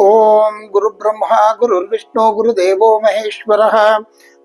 ओम गुरु ब्रह्मा गुरु ॐ गुरु गुरुर्विष्णु, गुरुदेवो महेश्वरः।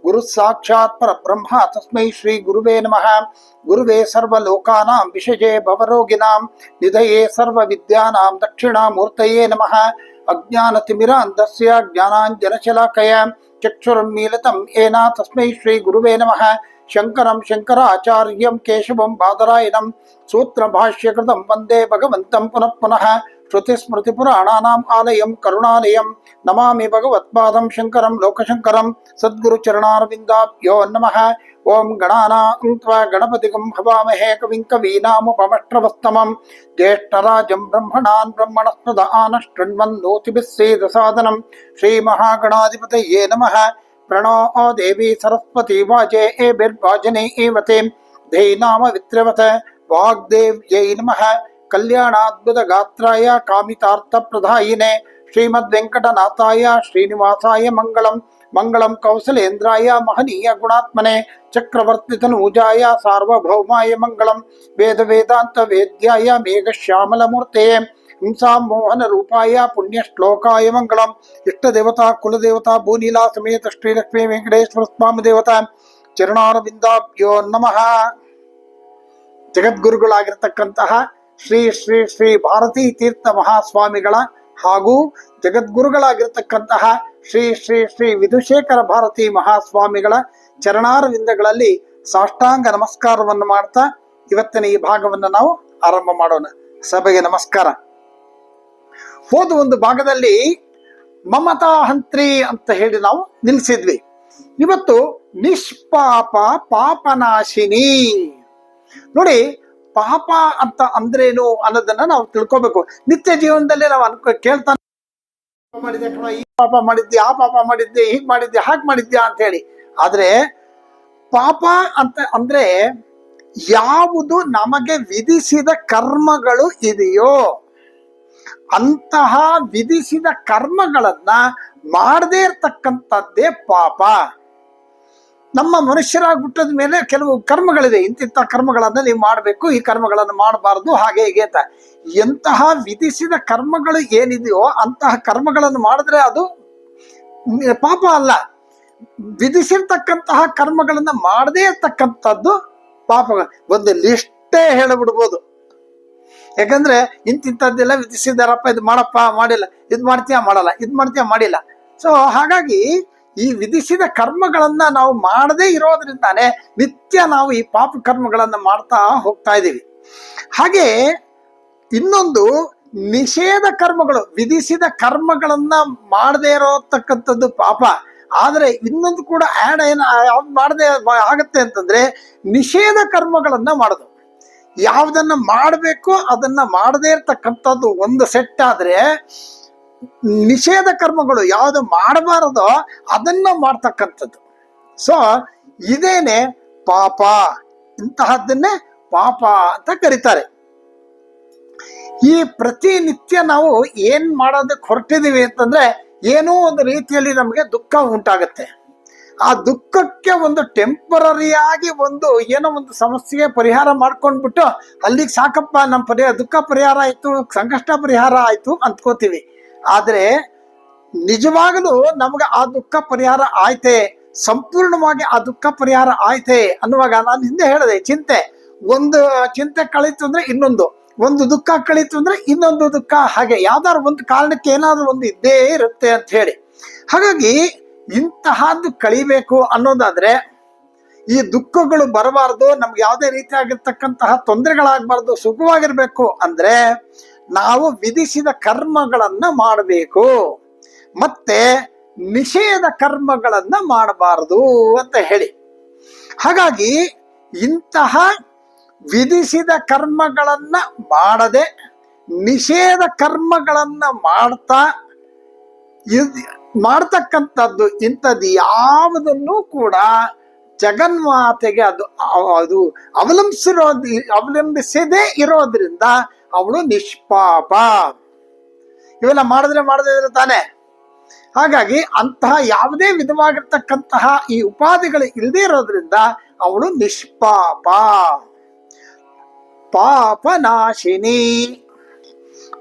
गुरुसाक्षात् परब्रह्म, तस्मै श्रीगुरुवे नमः। गुरुवे सर्वलोकानां विषये भवरोगिणां, निधये सर्वविद्यानां दक्षिणामूर्तये नमः। अज्ञानतिमिरान्धस्य ज्ञानाञ्जनशलाकया चक्षुरुन्मीलितं येन तस्मै श्रीगुरुवे नमः। शङ्करं शङ्कराचार्यं केशवं बादरायणं, सूत्रभाष्यकृतं वंदे भगवन्तं पुनः पुनः। శృతిస్మృతిపురాణానాం ఆలయం కరుణాలయం నమామి భగవత్పాదం శంకరం లోకశంకరం సద్గురుచరణారవిందాభ్యో నమ ఓం గణానాం త్వా గణపతిగం హవామహే కవిం కవీనాముపమష్ట్రవస్తమం జ్యేష్ఠరాజం బ్రహ్మణాన్ బ్రహ్మణస్పద ఆనశృణ్వన్నోతిభిస్సేదసాదనం శ్రీమహాగణాధిపతయే నమ ప్రణో దేవి సరస్వతి వాచే ఏ బిర్వాజనే ఏవతే ధైనామ విత్రవత వాగ్దేవ్యై నమ ಧೈನಾಮ ವಿತ್ರವತ ವಾಗ್ದೇವ್ಯೈ ನಮಃ ಕಲ್ಯಾಣಾದ್ಭುತ ಗಾತ್ರಾಯ ಕಾಮಿತಾರ್ಥ ಪ್ರದಾಯಿನೆ ಶ್ರೀಮದ್ ವೆಂಕಟನಾಥಾಯ ಶ್ರೀನಿವಾಸಾಯ ಮಂಗಳಂ ಮಂಗಳಂ ಕೌಸಲೇಂದ್ರಾಯ ಮಹನೀಯ ಗುಣಾತ್ಮನೆ ಚಕ್ರವರ್ತಿ ತನೂಜಾಯ ಸಾರ್ವಭೌಮಾಯ ಮಂಗಳಂ ವೇದ ವೇದಾಂತ ವೇದ್ಯಾಯ ಮೇಘಶ್ಯಾಮಲ ಮೂರ್ತೆಯೇ ಹಿಂಸಾ ಮೋಹನ ರೂಪಾಯ ಪುಣ್ಯ ಶ್ಲೋಕಾಯ ಮಂಗಳಂ ಇಷ್ಟ ದೇವತಾ ಕುಲದೇವತಾ ಭೂನೀಲಾ ಸಮೇತ ಶ್ರೀಲಕ್ಷ್ಮೀ ವೆಂಕಟೇಶ್ವರ ಸ್ವಾಮಿ ದೇವತಾ ಚರಣಾರವಿಂದಾಭ್ಯೋ ನಮಃ ಜಗದ್ಗುರುಗಳಾಗಿರ್ತಕ್ಕಂತಹ ಶ್ರೀ ಶ್ರೀ ಶ್ರೀ ಭಾರತೀ ತೀರ್ಥ ಮಹಾಸ್ವಾಮಿಗಳ ಹಾಗೂ ಜಗದ್ಗುರುಗಳಾಗಿರ್ತಕ್ಕಂತಹ ಶ್ರೀ ಶ್ರೀ ಶ್ರೀ ವಿಧುಶೇಖರ ಭಾರತಿ ಮಹಾಸ್ವಾಮಿಗಳ ಚರಣಾರವಿಂದಗಳಲ್ಲಿ ಸಾಷ್ಟಾಂಗ ನಮಸ್ಕಾರವನ್ನು ಮಾಡ್ತಾ ಇವತ್ತಿನ ಈ ಭಾಗವನ್ನು ನಾವು ಆರಂಭ ಮಾಡೋಣ. ಸಭೆಗೆ ನಮಸ್ಕಾರ. ಹೋದ ಒಂದು ಭಾಗದಲ್ಲಿ ಮಮತಾ ಹಂತ್ರಿ ಅಂತ ಹೇಳಿ ನಾವು ನಿಲ್ಲಿಸಿದ್ವಿ. ಇವತ್ತು ನಿಷ್ಪಾಪ ಪಾಪನಾಶಿನಿ. ನೋಡಿ ಪಾಪ ಅಂತ ಅಂದ್ರೇನು ಅನ್ನೋದನ್ನ ನಾವು ತಿಳ್ಕೊಬೇಕು. ನಿತ್ಯ ಜೀವನದಲ್ಲಿ ನಾವು ಅನ್ಕೊ ಕೇಳ್ತಾನೆ ಮಾಡಿದ್ದೆ ಈ ಪಾಪ ಮಾಡಿದ್ದೆ ಆ ಪಾಪ ಮಾಡಿದ್ದೆ ಹೀಗ್ ಮಾಡಿದ್ದೆ ಹಾಗೆ ಮಾಡಿದ್ಯಾ ಅಂತ ಹೇಳಿ. ಆದ್ರೆ ಪಾಪ ಅಂತ ಅಂದ್ರೆ ಯಾವುದು ನಮಗೆ ವಿಧಿಸಿದ ಕರ್ಮಗಳು ಇದೆಯೋ ಅಂತಹ ವಿಧಿಸಿದ ಕರ್ಮಗಳನ್ನ ಮಾಡದೇ ಇರ್ತಕ್ಕಂಥದ್ದೇ ಪಾಪ. ನಮ್ಮ ಮನುಷ್ಯರಾಗ್ಬಿಟ್ಟದ ಮೇಲೆ ಕೆಲವು ಕರ್ಮಗಳಿದೆ. ಇಂತಿಂಥ ಕರ್ಮಗಳನ್ನು ನೀವು ಮಾಡಬೇಕು, ಈ ಕರ್ಮಗಳನ್ನು ಮಾಡಬಾರ್ದು, ಹಾಗೆ ಹೀಗೆ ಅಂತ. ಎಂತಹ ವಿಧಿಸಿದ ಕರ್ಮಗಳು ಏನಿದೆಯೋ ಅಂತಹ ಕರ್ಮಗಳನ್ನು ಮಾಡಿದ್ರೆ ಅದು ಪಾಪ ಅಲ್ಲ. ವಿಧಿಸಿರ್ತಕ್ಕಂತಹ ಕರ್ಮಗಳನ್ನು ಮಾಡದೇ ಇರ್ತಕ್ಕಂಥದ್ದು ಪಾಪ. ಒಂದು ಲಿಸ್ಟೇ ಹೇಳಿಬಿಡ್ಬೋದು. ಯಾಕಂದ್ರೆ ಇಂತಿಂಥದ್ದೆಲ್ಲ ವಿಧಿಸಿದಾರಪ್ಪ, ಇದು ಮಾಡಪ್ಪ, ಮಾಡಿಲ್ಲ. ಇದು ಮಾಡ್ತೀಯ ಮಾಡಲ್ಲ, ಇದು ಮಾಡ್ತೀಯ ಮಾಡಿಲ್ಲ. ಸೊ ಹಾಗಾಗಿ ಈ ವಿಧಿಸಿದ ಕರ್ಮಗಳನ್ನ ನಾವು ಮಾಡದೇ ಇರೋದ್ರಿಂದಾನೆ ನಿತ್ಯ ನಾವು ಈ ಪಾಪ ಕರ್ಮಗಳನ್ನ ಮಾಡ್ತಾ ಹೋಗ್ತಾ ಇದ್ದೀವಿ. ಹಾಗೆ ಇನ್ನೊಂದು ನಿಷೇಧ ಕರ್ಮಗಳು, ವಿಧಿಸಿದ ಕರ್ಮಗಳನ್ನ ಮಾಡದೇ ಇರತಕ್ಕಂಥದ್ದು ಪಾಪ. ಆದರೆ ಇನ್ನೊಂದು ಕೂಡ ಆ್ಯಡ್ ಏನು ಯಾವ್ದು ಮಾಡದೆ ಆಗುತ್ತೆ ಅಂತಂದ್ರೆ ನಿಷೇಧ ಕರ್ಮಗಳನ್ನ ಮಾಡೋದು. ಯಾವುದನ್ನ ಮಾಡಬೇಕು ಅದನ್ನ ಮಾಡದೇ ಇರ್ತಕ್ಕಂಥದ್ದು ಒಂದು ಸೆಟ್ ಆದ್ರೆ ನಿಷೇಧ ಕರ್ಮಗಳು ಯಾವುದು ಮಾಡಬಾರದೋ ಅದನ್ನ ಮಾಡ್ತಕ್ಕಂಥದ್ದು. ಸೊ ಇದೇನೆ ಪಾಪ. ಇಂತಹದ್ದನ್ನೇ ಪಾಪ ಅಂತ ಕರೀತಾರೆ. ಈ ಪ್ರತಿನಿತ್ಯ ನಾವು ಏನ್ ಮಾಡೋದಕ್ಕೆ ಹೊರಟಿದೀವಿ ಅಂತಂದ್ರೆ ಏನೋ ಒಂದು ರೀತಿಯಲ್ಲಿ ನಮಗೆ ದುಃಖ ಉಂಟಾಗುತ್ತೆ. ಆ ದುಃಖಕ್ಕೆ ಒಂದು ಟೆಂಪರರಿಯಾಗಿ ಒಂದು ಏನೋ ಒಂದು ಸಮಸ್ಯೆಗೆ ಪರಿಹಾರ ಮಾಡ್ಕೊಂಡ್ಬಿಟ್ಟು ಅಲ್ಲಿಗೆ ಸಾಕಪ್ಪ ನಮ್ಮ ಪರಿಹಾರ, ದುಃಖ ಪರಿಹಾರ ಆಯ್ತು, ಸಂಕಷ್ಟ ಪರಿಹಾರ ಆಯ್ತು ಅಂದ್ಕೋತೀವಿ. ಆದ್ರೆ ನಿಜವಾಗಲೂ ನಮ್ಗೆ ಆ ದುಃಖ ಪರಿಹಾರ ಆಯ್ತೆ? ಸಂಪೂರ್ಣವಾಗಿ ಆ ದುಃಖ ಪರಿಹಾರ ಆಯ್ತೆ? ಅನ್ನುವಾಗ ನಾನು ಹಿಂದೆ ಹೇಳಿದೆ, ಚಿಂತೆ. ಒಂದು ಚಿಂತೆ ಕಳೀತು ಅಂದ್ರೆ ಇನ್ನೊಂದು. ಒಂದು ದುಃಖ ಕಳೀತು ಅಂದ್ರೆ ಇನ್ನೊಂದು ದುಃಖ. ಹಾಗೆ ಯಾವ್ದಾದ್ರು ಒಂದು ಕಾರಣಕ್ಕೆ ಏನಾದರೂ ಒಂದು ಇದ್ದೇ ಇರುತ್ತೆ ಅಂತ ಹೇಳಿ. ಹಾಗಾಗಿ ಇಂತಹದ್ದು ಕಳಿಬೇಕು ಅನ್ನೋದಾದ್ರೆ ಈ ದುಃಖಗಳು ಬರಬಾರ್ದು, ನಮ್ಗೆ ಯಾವುದೇ ರೀತಿಯಾಗಿರ್ತಕ್ಕಂತಹ ತೊಂದರೆಗಳಾಗಬಾರ್ದು, ಸುಖವಾಗಿರ್ಬೇಕು ಅಂದ್ರೆ ನಾವು ವಿಧಿಸಿದ ಕರ್ಮಗಳನ್ನ ಮಾಡಬೇಕು. ಮತ್ತೆ ನಿಷೇಧ ಕರ್ಮಗಳನ್ನ ಮಾಡಬಾರದು ಅಂತ ಹೇಳಿ. ಹಾಗಾಗಿ ಇಂತಹ ವಿಧಿಸಿದ ಕರ್ಮಗಳನ್ನ ಮಾಡದೆ ನಿಷೇಧ ಕರ್ಮಗಳನ್ನ ಮಾಡ್ತಾ ಮಾಡ್ತಕ್ಕಂಥದ್ದು ಇಂಥದ್ದು ಯಾವುದನ್ನು ಕೂಡ ಜಗನ್ಮಾತೆಗೆ ಅದು ಅದು ಅವಲಂಬಿಸಿರೋದು, ಅವಲಂಬಿಸದೇ ಇರೋದ್ರಿಂದ ಅವಳು ನಿಷ್ಪಾಪ. ಇವೆಲ್ಲ ಮಾಡಿದ್ರೆ ಮಾಡದೇ ಇದ್ರೆ ತಾನೆ? ಹಾಗಾಗಿ ಅಂತಹ ಯಾವುದೇ ವಿಧವಾಗಿರ್ತಕ್ಕಂತಹ ಈ ಉಪಾಧಿಗಳು ಇಲ್ಲದೆ ಇರೋದ್ರಿಂದ ಅವಳು ನಿಷ್ಪಾಪ. ಪಾಪನಾಶಿನಿ.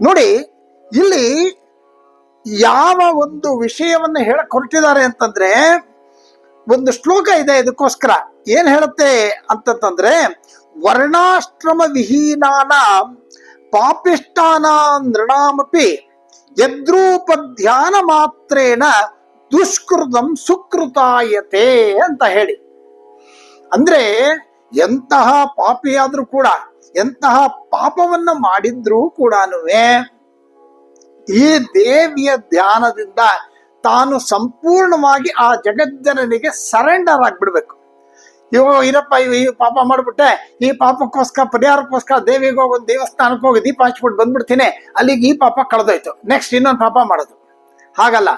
ನೋಡಿ, ಇಲ್ಲಿ ಯಾವ ಒಂದು ವಿಷಯವನ್ನು ಹೇಳಕ್ ಹೊರಟಿದ್ದಾರೆ ಅಂತಂದ್ರೆ, ಒಂದು ಶ್ಲೋಕ ಇದೆ ಇದಕ್ಕೋಸ್ಕರ. ಏನ್ ಹೇಳುತ್ತೆ ಅಂತಂತಂದ್ರೆ ವರ್ಣಾಶ್ರಮ ವಿಹೀನಾನ ಪಾಪಿಷ್ಟಾನ ನೃಣಾಮಪಿ ಯದ್ರೂಪ ಧ್ಯಾನ ಮಾತ್ರೇನ ದುಷ್ಕೃತಂ ಸುಕೃತಾಯತೆ ಅಂತ ಹೇಳಿ. ಅಂದ್ರೆ ಎಂತಹ ಪಾಪಿಯಾದ್ರೂ ಕೂಡ, ಎಂತಹ ಪಾಪವನ್ನ ಮಾಡಿದ್ರೂ ಕೂಡ ಈ ದೇವಿಯ ಧ್ಯಾನದಿಂದ ತಾನು ಸಂಪೂರ್ಣವಾಗಿ ಆ ಜಗಜ್ಜನನಿಗೆ ಸರೆಂಡರ್ ಆಗ್ಬಿಡ್ಬೇಕು. ಇವ ಇರಪ್ಪ, ಇವ ಈ ಪಾಪ ಮಾಡ್ಬಿಟ್ಟೆ. ಈ ಪಾಪಕ್ಕೋಸ್ಕರ, ಪರಿಹಾರಕ್ಕೋಸ್ಕರ ದೇವಿಗೆ ಹೋಗಿ ಒಂದು ದೇವಸ್ಥಾನಕ್ಕೆ ಹೋಗಿ ದೀಪ ಹಚ್ಬಿಟ್ಟು ಬಂದ್ಬಿಡ್ತೀನಿ. ಅಲ್ಲಿಗೆ ಈ ಪಾಪ ಕಳೆದೋಯ್ತು. ನೆಕ್ಸ್ಟ್ ಇನ್ನೊಂದು ಪಾಪ ಮಾಡೋದು. ಹಾಗಲ್ಲ.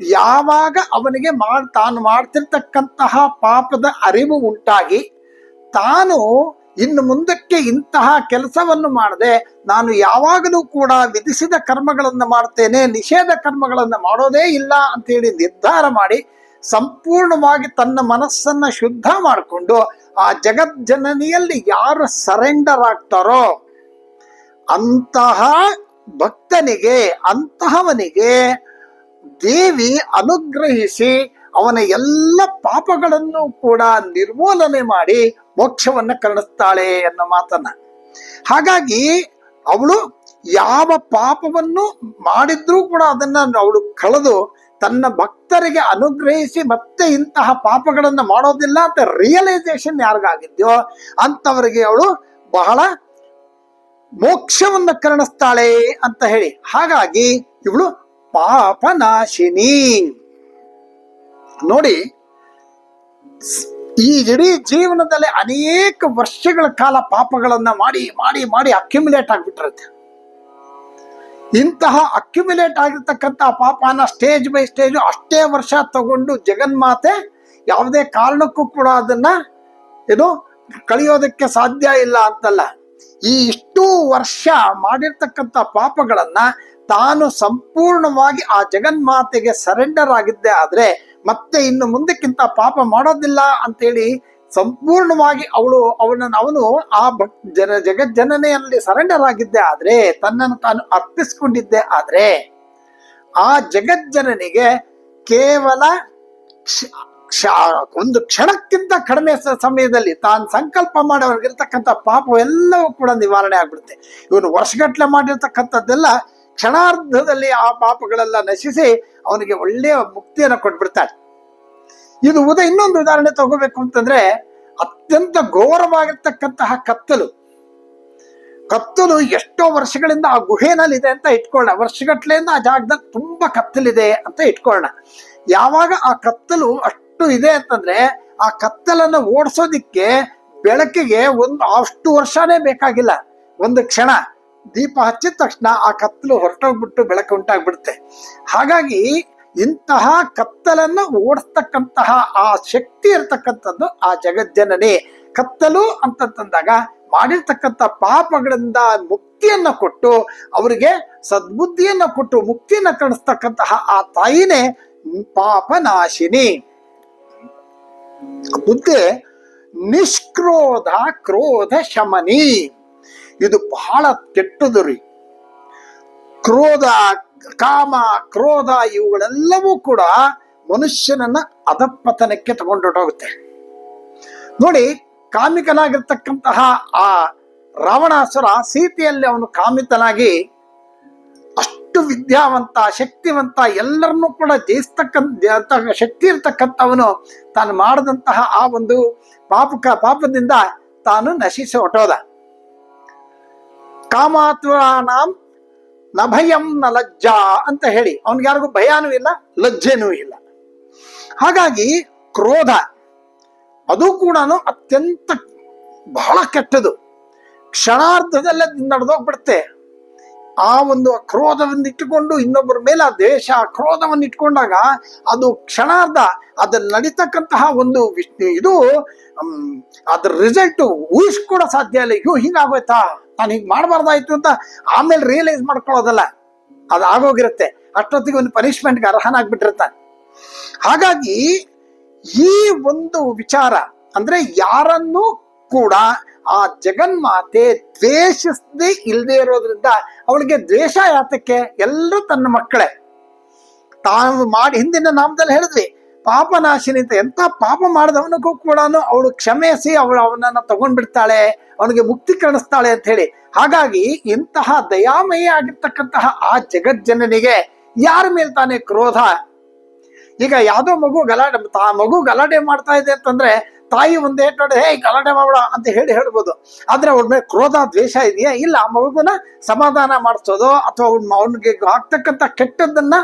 ಯಾವಾಗ ಅವನಿಗೆ ಮಾಡ್, ತಾನು ಮಾಡ್ತಿರ್ತಕ್ಕಂತಹ ಪಾಪದ ಅರಿವು ಉಂಟಾಗಿ, ತಾನು ಇನ್ನು ಮುಂದಕ್ಕೆ ಇಂತಹ ಕೆಲಸವನ್ನು ಮಾಡದೆ, ನಾನು ಯಾವಾಗಲೂ ಕೂಡ ವಿಧಿಸಿದ ಕರ್ಮಗಳನ್ನು ಮಾಡ್ತೇನೆ, ನಿಷೇಧ ಕರ್ಮಗಳನ್ನು ಮಾಡೋದೇ ಇಲ್ಲ ಅಂತೇಳಿ ನಿರ್ಧಾರ ಮಾಡಿ ಸಂಪೂರ್ಣವಾಗಿ ತನ್ನ ಮನಸ್ಸನ್ನ ಶುದ್ಧ ಮಾಡಿಕೊಂಡು ಆ ಜಗಜ್ಜನನಿಯಲ್ಲಿ ಯಾರು ಸರೆಂಡರ್ ಆಗ್ತಾರೋ ಅಂತಹ ಭಕ್ತನಿಗೆ, ಅಂತಹವನಿಗೆ ದೇವಿ ಅನುಗ್ರಹಿಸಿ ಅವನ ಎಲ್ಲ ಪಾಪಗಳನ್ನು ಕೂಡ ನಿರ್ಮೂಲನೆ ಮಾಡಿ ಮೋಕ್ಷವನ್ನ ಕರುಣಿಸ್ತಾಳೆ ಅನ್ನೋ ಮಾತನ್ನ. ಹಾಗಾಗಿ ಅವಳು ಯಾವ ಪಾಪವನ್ನು ಮಾಡಿದ್ರೂ ಕೂಡ ಅದನ್ನ ಅವಳು ಕಳೆದು ತನ್ನ ಭಕ್ತರಿಗೆ ಅನುಗ್ರಹಿಸಿ ಮತ್ತೆ ಇಂತಹ ಪಾಪಗಳನ್ನು ಮಾಡೋದಿಲ್ಲ ಅಂತ ರಿಯಲೈಸೇಷನ್ ಯಾರಿಗಾಗಿದ್ಯೋ ಅಂತವರಿಗೆ ಅವಳು ಬಹಳ ಮೋಕ್ಷವನ್ನು ಕರುಣಿಸ್ತಾಳೆ ಅಂತ ಹೇಳಿ. ಹಾಗಾಗಿ ಇವಳು ಪಾಪನಾಶಿನಿ. ನೋಡಿ, ಈ ಇಡೀ ಜೀವನದಲ್ಲಿ ಅನೇಕ ವರ್ಷಗಳ ಕಾಲ ಪಾಪಗಳನ್ನ ಮಾಡಿ ಮಾಡಿ ಮಾಡಿ ಅಕ್ಯುಮುಲೇಟ್ ಆಗ್ಬಿಟ್ಟಿರುತ್ತೆ. ಇಂತಹ ಅಕ್ಯುಮಿಲೇಟ್ ಆಗಿರ್ತಕ್ಕಂಥ ಪಾಪನ ಸ್ಟೇಜ್ ಬೈ ಸ್ಟೇಜ್ ಅಷ್ಟೇ ವರ್ಷ ತಗೊಂಡು ಜಗನ್ಮಾತೆ ಯಾವುದೇ ಕಾರಣಕ್ಕೂ ಕೂಡ ಅದನ್ನ, ಏನು, ಕಳಿಯೋದಕ್ಕೆ ಸಾಧ್ಯ ಇಲ್ಲ ಅಂತಲ್ಲ. ಈ ಇಷ್ಟು ವರ್ಷ ಮಾಡಿರ್ತಕ್ಕಂಥ ಪಾಪಗಳನ್ನ ತಾನು ಸಂಪೂರ್ಣವಾಗಿ ಆ ಜಗನ್ಮಾತೆಗೆ ಸರೆಂಡರ್ ಆಗಿದ್ದೆ ಆದ್ರೆ ಮತ್ತೆ ಇನ್ನು ಮುಂದಕ್ಕಿಂತ ಪಾಪ ಮಾಡೋದಿಲ್ಲ ಅಂತೇಳಿ ಸಂಪೂರ್ಣವಾಗಿ ಅವಳು ಅವನನ್ನು, ಅವನು ಆ ಭಕ್, ಜನ, ಜಗಜ್ಜನನೆಯಲ್ಲಿ ಸರೆಂಡರ್ ಆಗಿದ್ದೆ ಆದರೆ, ತನ್ನನ್ನು ತಾನು ಅರ್ಪಿಸ್ಕೊಂಡಿದ್ದೆ ಆದರೆ, ಆ ಜಗಜ್ಜನನಿಗೆ ಕೇವಲ ಒಂದು ಕ್ಷಣಕ್ಕಿಂತ ಕಡಿಮೆ ಸಮಯದಲ್ಲಿ ತಾನು ಸಂಕಲ್ಪ ಮಾಡೋರ್ಗಿರ್ತಕ್ಕಂಥ ಪಾಪ ಎಲ್ಲವೂ ಕೂಡ ನಿವಾರಣೆ ಆಗ್ಬಿಡುತ್ತೆ. ಇವನು ವರ್ಷಗಟ್ಟಲೆ ಮಾಡಿರ್ತಕ್ಕಂಥದ್ದೆಲ್ಲ ಕ್ಷಣಾರ್ಧದಲ್ಲಿ ಆ ಪಾಪಗಳೆಲ್ಲ ನಶಿಸಿ ಅವನಿಗೆ ಒಳ್ಳೆಯ ಮುಕ್ತಿಯನ್ನು ಕೊಟ್ಬಿಡ್ತಾನೆ. ಇದು ಉದ ಇನ್ನೊಂದು ಉದಾಹರಣೆ ತಗೋಬೇಕು ಅಂತಂದ್ರೆ ಅತ್ಯಂತ ಘೋರವಾಗಿರ್ತಕ್ಕಂತಹ ಕತ್ತಲು. ಕತ್ತಲು ಎಷ್ಟೋ ವರ್ಷಗಳಿಂದ ಆ ಗುಹೆನಲ್ಲಿ ಇದೆ ಅಂತ ಇಟ್ಕೊಳ್ಳೋಣ. ವರ್ಷಗಟ್ಲೆಯಿಂದ ಆ ಜಾಗದಲ್ಲಿ ತುಂಬಾ ಕತ್ತಲಿದೆ ಅಂತ ಇಟ್ಕೊಳ್ಳೋಣ. ಯಾವಾಗ ಆ ಕತ್ತಲು ಅಷ್ಟು ಇದೆ ಅಂತಂದ್ರೆ ಆ ಕತ್ತಲನ್ನು ಓಡಿಸೋದಿಕ್ಕೆ ಬೆಳಕಿಗೆ ಒಂದು ಅಷ್ಟು ವರ್ಷನೇ ಬೇಕಾಗಿಲ್ಲ. ಒಂದು ಕ್ಷಣ. ದೀಪ ಹಚ್ಚಿದ ತಕ್ಷಣ ಆ ಕತ್ತಲು ಹೊರಟೋಗ್ಬಿಟ್ಟು ಬೆಳಕು ಉಂಟಾಗ್ಬಿಡುತ್ತೆ. ಹಾಗಾಗಿ ಇಂತಹ ಕತ್ತಲನ್ನು ಓಡಿಸ್ತಕ್ಕಂತಹ ಆ ಶಕ್ತಿ ಇರತಕ್ಕಂಥದ್ದು ಆ ಜಗಜ್ಜನನೇ. ಕತ್ತಲು ಅಂತಂದಾಗ ಮಾಡಿರ್ತಕ್ಕಂಥ ಪಾಪಗಳಿಂದ ಮುಕ್ತಿಯನ್ನ ಕೊಟ್ಟು, ಅವರಿಗೆ ಸದ್ಬುದ್ಧಿಯನ್ನ ಕೊಟ್ಟು ಮುಕ್ತಿಯನ್ನ ಕಾಣಿಸ್ತಕ್ಕಂತಹ ಆ ತಾಯಿನೇ ಪಾಪನಾಶಿನಿ. ಬುದ್ಧಿ ನಿಷ್ಕ್ರೋಧ ಕ್ರೋಧ ಶಮನಿ. ಇದು ಬಹಳ ಕೆಟ್ಟದು ರೀ. ಕ್ರೋಧ ಕಾಮ, ಕ್ರೋಧ ಇವುಗಳೆಲ್ಲವೂ ಕೂಡ ಮನುಷ್ಯನನ್ನ ಅಧಪತನಕ್ಕೆ ತಗೊಂಡೊಟ್ಟೋಗುತ್ತೆ ನೋಡಿ, ಕಾಮಿಕನಾಗಿರ್ತಕ್ಕಂತಹ ಆ ರಾವಣಾಸುರ ಸೀತೆಯಲ್ಲಿ ಅವನು ಕಾಮಿತನಾಗಿ ಅಷ್ಟು ವಿದ್ಯಾವಂತ, ಶಕ್ತಿವಂತ, ಎಲ್ಲರನ್ನೂ ಕೂಡ ಜಯಿಸ್ತಕ್ಕಂಥ ಶಕ್ತಿ ಇರ್ತಕ್ಕಂಥವನು ತಾನು ಮಾಡಿದಂತಹ ಆ ಒಂದು ಪಾಪಕ, ಪಾಪದಿಂದ ತಾನು ನಶಿಸಿ ಹೊಟ್ಟೋದ ಕಾಮಾತುರಾನಾಂ ನ ಭಯಂ ನ ಲಜ್ಜಾ ಅಂತ ಹೇಳಿ. ಯಾರಿಗೂ ಭಯಾನೂ ಇಲ್ಲ, ಲಜ್ಜೆನೂ ಇಲ್ಲ. ಹಾಗಾಗಿ ಕ್ರೋಧ, ಅದು ಕೂಡ ಅತ್ಯಂತ ಬಹಳ ಕೆಟ್ಟದು. ಕ್ಷಣಾರ್ಧದಲ್ಲೇ ನಡೆದೋಗ್ಬಿಡುತ್ತೆ. ಆ ಒಂದು ಕ್ರೋಧವನ್ನು ಇಟ್ಟುಕೊಂಡು ಇನ್ನೊಬ್ಬರ ಮೇಲೆ ಆ ದ್ವೇಷ ಆ ಕ್ರೋಧವನ್ನು ಇಟ್ಕೊಂಡಾಗ ಅದು ಕ್ಷಣಾರ್ಧ ಅದ್ರಲ್ಲಿ ನಡೀತಕ್ಕಂತಹ ಒಂದು ಇದು ಅದ್ರ ರಿಸಲ್ಟ್ ಕೂಡ ಸಾಧ್ಯ ಇಲ್ಲ. ಅಯ್ಯೋ ಹಿಂಗಾಗೋಯ್ತಾ ನಾನು ಹಿಂಗೆ ಮಾಡಬಾರ್ದಾಯ್ತು ಅಂತ ಆಮೇಲೆ ರಿಯಲೈಸ್ ಮಾಡ್ಕೊಳ್ಳೋದಲ್ಲ. ಅದು ಆಗೋಗಿರುತ್ತೆ. ಅಷ್ಟೊತ್ತಿಗೆ ಒಂದು ಪನಿಷ್ಮೆಂಟ್ಗೆ ಅರ್ಹನಾಗ್ಬಿಟ್ಟಿರ್ತಾನೆ. ಹಾಗಾಗಿ ಈ ಒಂದು ವಿಚಾರ ಅಂದ್ರೆ ಯಾರನ್ನು ಕೂಡ ಆ ಜಗನ್ಮಾತೆ ದ್ವೇಷಿಸದೆ ಇಲ್ಲದೆ ಇರೋದ್ರಿಂದ ಅವಳಿಗೆ ದ್ವೇಷ ಯಾತಕ್ಕೆ? ಎಲ್ಲರೂ ತನ್ನ ಮಕ್ಕಳೇ. ತಾನು ಮಾಡಿ, ಹಿಂದಿನ ನಾಮದಲ್ಲಿ ಹೇಳಿದ್ವಿ, ಪಾಪನಾಶಿನಿ ಅಂತ ಎಂತ ಪಾಪ ಮಾಡಿದವನಿಗೂ ಕೂಡ ಅವಳು ಕ್ಷಮೆಸಿ ಅವಳು ಅವನನ್ನು ತಗೊಂಡ್ಬಿಡ್ತಾಳೆ, ಅವನಿಗೆ ಮುಕ್ತಿ ಕಾಣಿಸ್ತಾಳೆ ಅಂತ ಹೇಳಿ. ಹಾಗಾಗಿ ಇಂತಹ ದಯಾಮಯ ಆಗಿರ್ತಕ್ಕಂತಹ ಆ ಜಗಜ್ಜನನಿಗೆ ಯಾರ ಮೇಲೆ ತಾನೇ ಕ್ರೋಧ? ಈಗ ಯಾವುದೋ ಮಗು ಗಲಾಟೆ ತಾ ಮಗು ಗಲಾಟೆ ಮಾಡ್ತಾ ಇದೆ ಅಂತಂದ್ರೆ ತಾಯಿ ಒಂದೇ ನೋಡಿ ಹೇ ಗಲಾಟೆ ಮಾಡೋಣ ಅಂತ ಹೇಳಿ ಹೇಳ್ಬೋದು. ಆದ್ರೆ ಅವ್ರ ಮೇಲೆ ಕ್ರೋಧ, ದ್ವೇಷ ಇದೆಯಾ? ಇಲ್ಲ. ಆ ಮಗುನ ಸಮಾಧಾನ ಮಾಡಿಸೋದು ಅಥವಾ ಅವ್ನ ಅವನಿಗೆ ಆಗ್ತಕ್ಕಂಥ ಕೆಟ್ಟದ್ದನ್ನ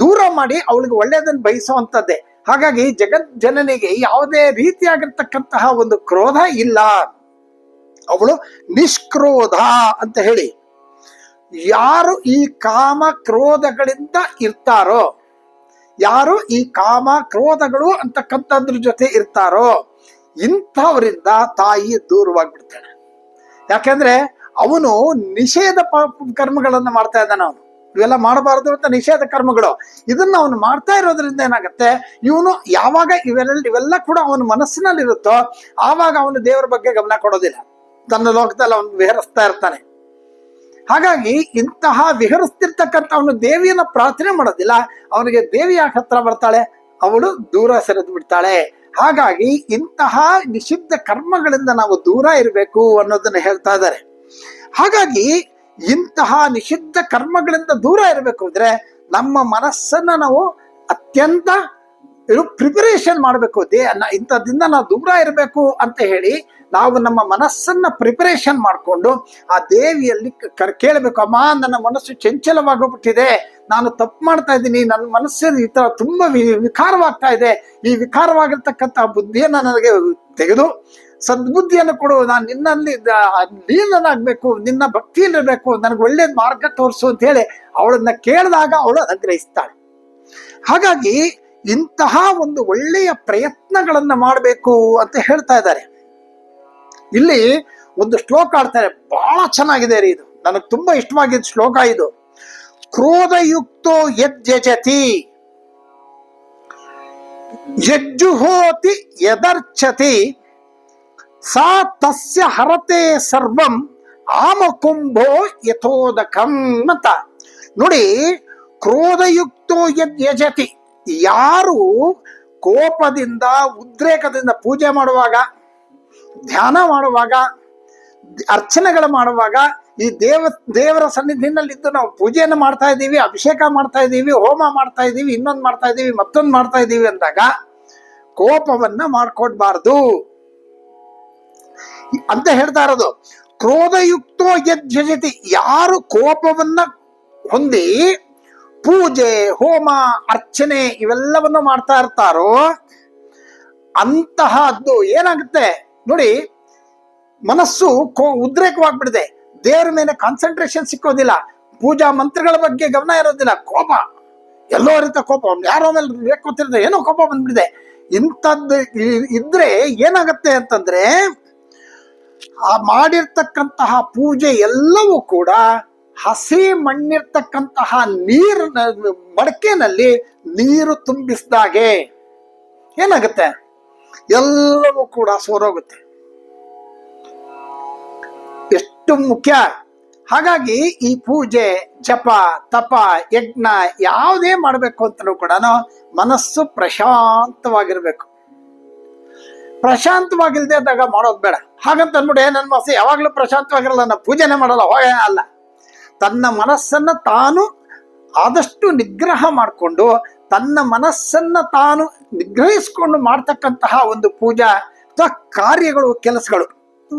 ದೂರ ಮಾಡಿ ಅವಳಿಗೆ ಒಳ್ಳೆಯದನ್ನ ಬಯಸುವಂಥದ್ದೇ. ಹಾಗಾಗಿ ಜಗತ್ ಜನನಿಗೆ ಯಾವುದೇ ರೀತಿಯಾಗಿರ್ತಕ್ಕಂತಹ ಒಂದು ಕ್ರೋಧ ಇಲ್ಲ. ಅವಳು ನಿಷ್ಕ್ರೋಧ ಅಂತ ಹೇಳಿ. ಯಾರು ಈ ಕಾಮ ಕ್ರೋಧಗಳಿಂದ ಇರ್ತಾರೋ ಯಾರು ಈ ಕಾಮ ಕ್ರೋಧಗಳು ಅಂತಕ್ಕಂಥದ್ರ ಜೊತೆ ಇರ್ತಾರೋ ಇಂಥವರಿಂದ ತಾಯಿ ದೂರವಾಗ್ಬಿಡ್ತಾಳೆ. ಯಾಕೆಂದ್ರೆ ಅವನು ನಿಷೇಧ ಕರ್ಮಗಳನ್ನು ಮಾಡ್ತಾ ಇದ್ದಾನೆ ಅವನು. ಇವೆಲ್ಲ ಮಾಡಬಾರದು ಅಂತ ನಿಷೇಧ ಕರ್ಮಗಳು. ಇದನ್ನ ಅವನು ಮಾಡ್ತಾ ಇರೋದ್ರಿಂದ ಏನಾಗುತ್ತೆ? ಇವನು ಯಾವಾಗ ಇವೆಲ್ಲ ಇವೆಲ್ಲ ಕೂಡ ಅವನ ಮನಸ್ಸಿನಲ್ಲಿ ಇರುತ್ತೋ ಆವಾಗ ಅವನು ದೇವರ ಬಗ್ಗೆ ಗಮನ ಕೊಡೋದಿಲ್ಲ. ತನ್ನ ಲೋಕದಲ್ಲಿ ಅವನು ವಿಹರಿಸ್ತಾ ಇರ್ತಾನೆ. ಹಾಗಾಗಿ ಇಂತಹ ವಿಹರಿಸ್ತಿರ್ತಕ್ಕಂಥ ಅವನು ದೇವಿಯನ್ನ ಪ್ರಾರ್ಥನೆ ಮಾಡೋದಿಲ್ಲ. ಅವನಿಗೆ ದೇವಿ ಯಾಕೆ ಹತ್ರ ಬರ್ತಾಳೆ? ಅವಳು ದೂರ ಸರಿದು ಬಿಡ್ತಾಳೆ. ಹಾಗಾಗಿ ಇಂತಹ ನಿಷಿದ್ಧ ಕರ್ಮಗಳಿಂದ ನಾವು ದೂರ ಇರಬೇಕು ಅನ್ನೋದನ್ನ ಹೇಳ್ತಾ ಇದ್ದಾರೆ. ಹಾಗಾಗಿ ಇಂತಹ ನಿಷಿದ್ಧ ಕರ್ಮಗಳಿಂದ ದೂರ ಇರಬೇಕು ಅಂದ್ರೆ ನಮ್ಮ ಮನಸ್ಸನ್ನ ನಾವು ಅತ್ಯಂತ ಪ್ರಿಪರೇಷನ್ ಮಾಡಬೇಕು. ದೇಹ ಇಂಥದ್ದಿಂದ ನಾವು ದೂರ ಇರಬೇಕು ಅಂತ ಹೇಳಿ ನಾವು ನಮ್ಮ ಮನಸ್ಸನ್ನ ಪ್ರಿಪರೇಷನ್ ಮಾಡಿಕೊಂಡು ಆ ದೇವಿಯಲ್ಲಿ ಕೇಳಬೇಕು, ಅಮ್ಮ, ನನ್ನ ಮನಸ್ಸು ಚಂಚಲವಾಗೋಗ್ಬಿಟ್ಟಿದೆ ನಾನು ತಪ್ಪು ಮಾಡ್ತಾ ಇದ್ದೀನಿ. ನನ್ನ ಮನಸ್ಸಲ್ಲಿ ಈ ಥರ ತುಂಬಾ ವಿಕಾರವಾಗ್ತಾ ಇದೆ. ಈ ವಿಕಾರವಾಗಿರ್ತಕ್ಕಂಥ ಬುದ್ಧಿಯನ್ನು ನನಗೆ ತೆಗೆದು, ಸದ್ಬುದ್ಧಿಯನ್ನು ಕೊಡು. ನಾನು ನಿನ್ನಲ್ಲಿ ಲೀನನಾಗ್ಬೇಕು. ನಿನ್ನ ಭಕ್ತಿಯಲ್ಲಿರ್ಬೇಕು. ನನಗೆ ಒಳ್ಳೆಯ ಮಾರ್ಗ ತೋರಿಸು ಅಂತ ಹೇಳಿ ಅವಳನ್ನ ಕೇಳಿದಾಗ ಅವಳು ಅನುಗ್ರಹಿಸ್ತಾಳೆ. ಹಾಗಾಗಿ ಇಂತಹ ಒಂದು ಒಳ್ಳೆಯ ಪ್ರಯತ್ನಗಳನ್ನ ಮಾಡಬೇಕು ಅಂತ ಹೇಳ್ತಾ ಇದ್ದಾರೆ. ಇಲ್ಲಿ ಒಂದು ಶ್ಲೋಕ ಆಡ್ತಾರೆ. ಬಹಳ ಚೆನ್ನಾಗಿದೆ ರೀ ಇದು. ನನಗೆ ತುಂಬಾ ಇಷ್ಟವಾಗಿದ್ದ ಶ್ಲೋಕ ಇದು. ಕ್ರೋಧಯುಕ್ತೋ ಯಜ್ಜತಿ ಯಜ್ಜುಹೋತಿ ಯದರ್ಚತಿ. ಸಾ ತಸ್ಯ ಹರತೆ ಸರ್ವಂ ಆಮಕುಂಭೋ ಯಥೋದಕಂ ಅಂತ. ನೋಡಿ, ಕ್ರೋಧಯುಕ್ತೋ ಯಜತಿ. ಯಾರು ಕೋಪದಿಂದ, ಉದ್ರೇಕದಿಂದ ಪೂಜೆ ಮಾಡುವಾಗ, ಧ್ಯಾನ ಮಾಡುವಾಗ, ಅರ್ಚನೆಗಳು ಮಾಡುವಾಗ, ಈ ದೇವ, ದೇವರ ಸನ್ನಿಧಿನಲ್ಲಿದ್ದು ನಾವು ಪೂಜೆಯನ್ನು ಮಾಡ್ತಾ ಇದ್ದೀವಿ, ಅಭಿಷೇಕ ಮಾಡ್ತಾ ಇದ್ದೀವಿ, ಹೋಮ ಮಾಡ್ತಾ ಇದ್ದೀವಿ, ಇನ್ನೊಂದು ಮಾಡ್ತಾ ಇದ್ದೀವಿ, ಮತ್ತೊಂದು ಮಾಡ್ತಾ ಇದ್ದೀವಿ ಅಂದಾಗ ಕೋಪವನ್ನ ಮಾಡ್ಕೊಡ್ಬಾರ್ದು ಅಂತ ಹೇಳ್ತಾ ಇರೋದು. ಕ್ರೋಧಯುಕ್ತೋ ಯಜ್ಜತಿ ಯಾರು ಕೋಪವನ್ನ ಹೊಂದಿ ಪೂಜೆ, ಹೋಮ, ಅರ್ಚನೆ ಇವೆಲ್ಲವನ್ನು ಮಾಡ್ತಾ ಇರ್ತಾರೋ ಅಂತಹದ್ದು ಏನಾಗುತ್ತೆ? ನೋಡಿ, ಮನಸ್ಸು ಉದ್ರೇಕವಾಗ್ಬಿಡಿದೆ ದೇವರ ಮೇಲೆ ಕಾನ್ಸಂಟ್ರೇಷನ್ ಸಿಕ್ಕೋದಿಲ್ಲ. ಪೂಜಾ ಮಂತ್ರಗಳ ಬಗ್ಗೆ ಗಮನ ಇರೋದಿಲ್ಲ. ಕೋಪ. ಎಲ್ಲೋ ಇರುತ್ತೆ ಕೋಪ. ಯಾರೋ ಮೇಲೆ ರೇಕೋತಿರುತ್ತೆ ಏನೋ ಕೋಪ ಬಂದ್ಬಿಡಿದೆ ಇಂಥದ್ದು ಇದ್ರೆ ಏನಾಗತ್ತೆ ಅಂತಂದ್ರೆ, ಆ ಮಾಡಿರ್ತಕ್ಕಂತಹ ಪೂಜೆ ಎಲ್ಲವೂ ಕೂಡ ಹಸಿ ಮಣ್ಣಿರ್ತಕ್ಕಂತಹ ನೀರಿನ ಮಡಕೆನಲ್ಲಿ ನೀರು ತುಂಬಿಸಿದಾಗೆ ಏನಾಗುತ್ತೆ? ಎಲ್ಲವೂ ಕೂಡ ಸೋರೋಗುತ್ತೆ. ಎಷ್ಟು ಮುಖ್ಯ? ಹಾಗಾಗಿ ಈ ಪೂಜೆ, ಜಪ, ತಪ, ಯಜ್ಞ ಯಾವುದೇ ಮಾಡಬೇಕು ಅಂತಲೂ ಕೂಡ ಮನಸ್ಸು ಪ್ರಶಾಂತವಾಗಿರ್ಬೇಕು. ಪ್ರಶಾಂತವಾಗಿಲ್ದೇ ಇದ್ದಾಗ ಮಾಡೋದು ಬೇಡ. ಹಾಗಂತ ಅಂದ್ಬಿಟ್ಟು ನನ್ನ ಮನಸ್ಸು ಯಾವಾಗಲೂ ಪ್ರಶಾಂತವಾಗಿರಲ್ಲ ನಾನು ಪೂಜೆನೆ ಮಾಡಲ್ಲ, ಹೋಗ ಅಲ್ಲ. ತನ್ನ ಮನಸ್ಸನ್ನ ತಾನು ಆದಷ್ಟು ನಿಗ್ರಹ ಮಾಡಿಕೊಂಡು, ತನ್ನ ಮನಸ್ಸನ್ನ ತಾನು ನಿಗ್ರಹಿಸಿಕೊಂಡು ಮಾಡ್ತಕ್ಕಂತಹ ಒಂದು ಪೂಜಾ ಅಥವಾ ಕಾರ್ಯಗಳು, ಕೆಲಸಗಳು.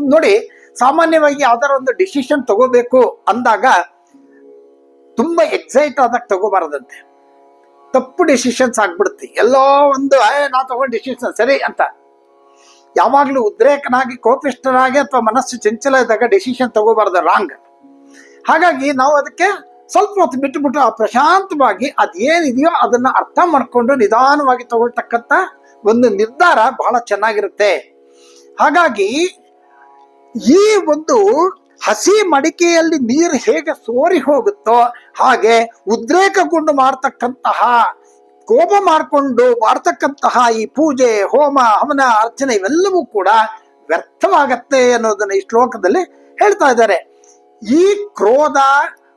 ನೋಡಿ, ಸಾಮಾನ್ಯವಾಗಿ ಯಾವ್ದಾರ ಒಂದು ಡಿಸಿಷನ್ ತಗೋಬೇಕು ಅಂದಾಗ ತುಂಬಾ ಎಕ್ಸೈಟ್ ಆದಾಗ ತಗೋಬಾರದಂತೆ. ತಪ್ಪು ಡಿಸಿಷನ್ಸ್ ಆಗ್ಬಿಡುತ್ತೆ. ಎಲ್ಲೋ ಒಂದು ನಾ ತಗೊಂಡು ಡಿಸಿಷನ್ ಸರಿ ಅಂತ. ಯಾವಾಗಲೂ ಉದ್ರೇಕನಾಗಿ ಕೋಪಿಷ್ಟರಾಗಿ ಅಥವಾ ಮನಸ್ಸು ಚಂಚಲ ಇದ್ದಾಗ ಡಿಸಿಷನ್ ತಗೋಬಾರ್ದು ರಾಂಗ್ ಹಾಗಾಗಿ ನಾವು ಅದಕ್ಕೆ ಸ್ವಲ್ಪ ಹೊತ್ತು ಬಿಟ್ಟುಬಿಟ್ಟು ಆ ಪ್ರಶಾಂತವಾಗಿ ಅದೇನಿದೆಯೋ ಅದನ್ನ ಅರ್ಥ ಮಾಡಿಕೊಂಡು ನಿಧಾನವಾಗಿ ತಗೊಳ್ತಕ್ಕಂಥ ಒಂದು ನಿರ್ಧಾರ ಬಹಳ ಚೆನ್ನಾಗಿರುತ್ತೆ. ಹಾಗಾಗಿ ಈ ಒಂದು ಹಸಿ ಮಡಿಕೆಯಲ್ಲಿ ನೀರು ಹೇಗೆ ಸೋರಿ ಹೋಗುತ್ತೋ ಹಾಗೆ ಉದ್ರೇಕಗೊಂಡು ಮಾಡ್ತಕ್ಕಂತಹ ಕೋಪ ಮಾಡಿಕೊಂಡು ಮಾಡ್ತಕ್ಕಂತಹ ಈ ಪೂಜೆ, ಹೋಮ, ಹವನ, ಅರ್ಚನೆ ಇವೆಲ್ಲವೂ ಕೂಡ ವ್ಯರ್ಥವಾಗತ್ತೆ ಅನ್ನೋದನ್ನ ಈ ಶ್ಲೋಕದಲ್ಲಿ ಹೇಳ್ತಾ ಇದ್ದಾರೆ. ಈ ಕ್ರೋಧ,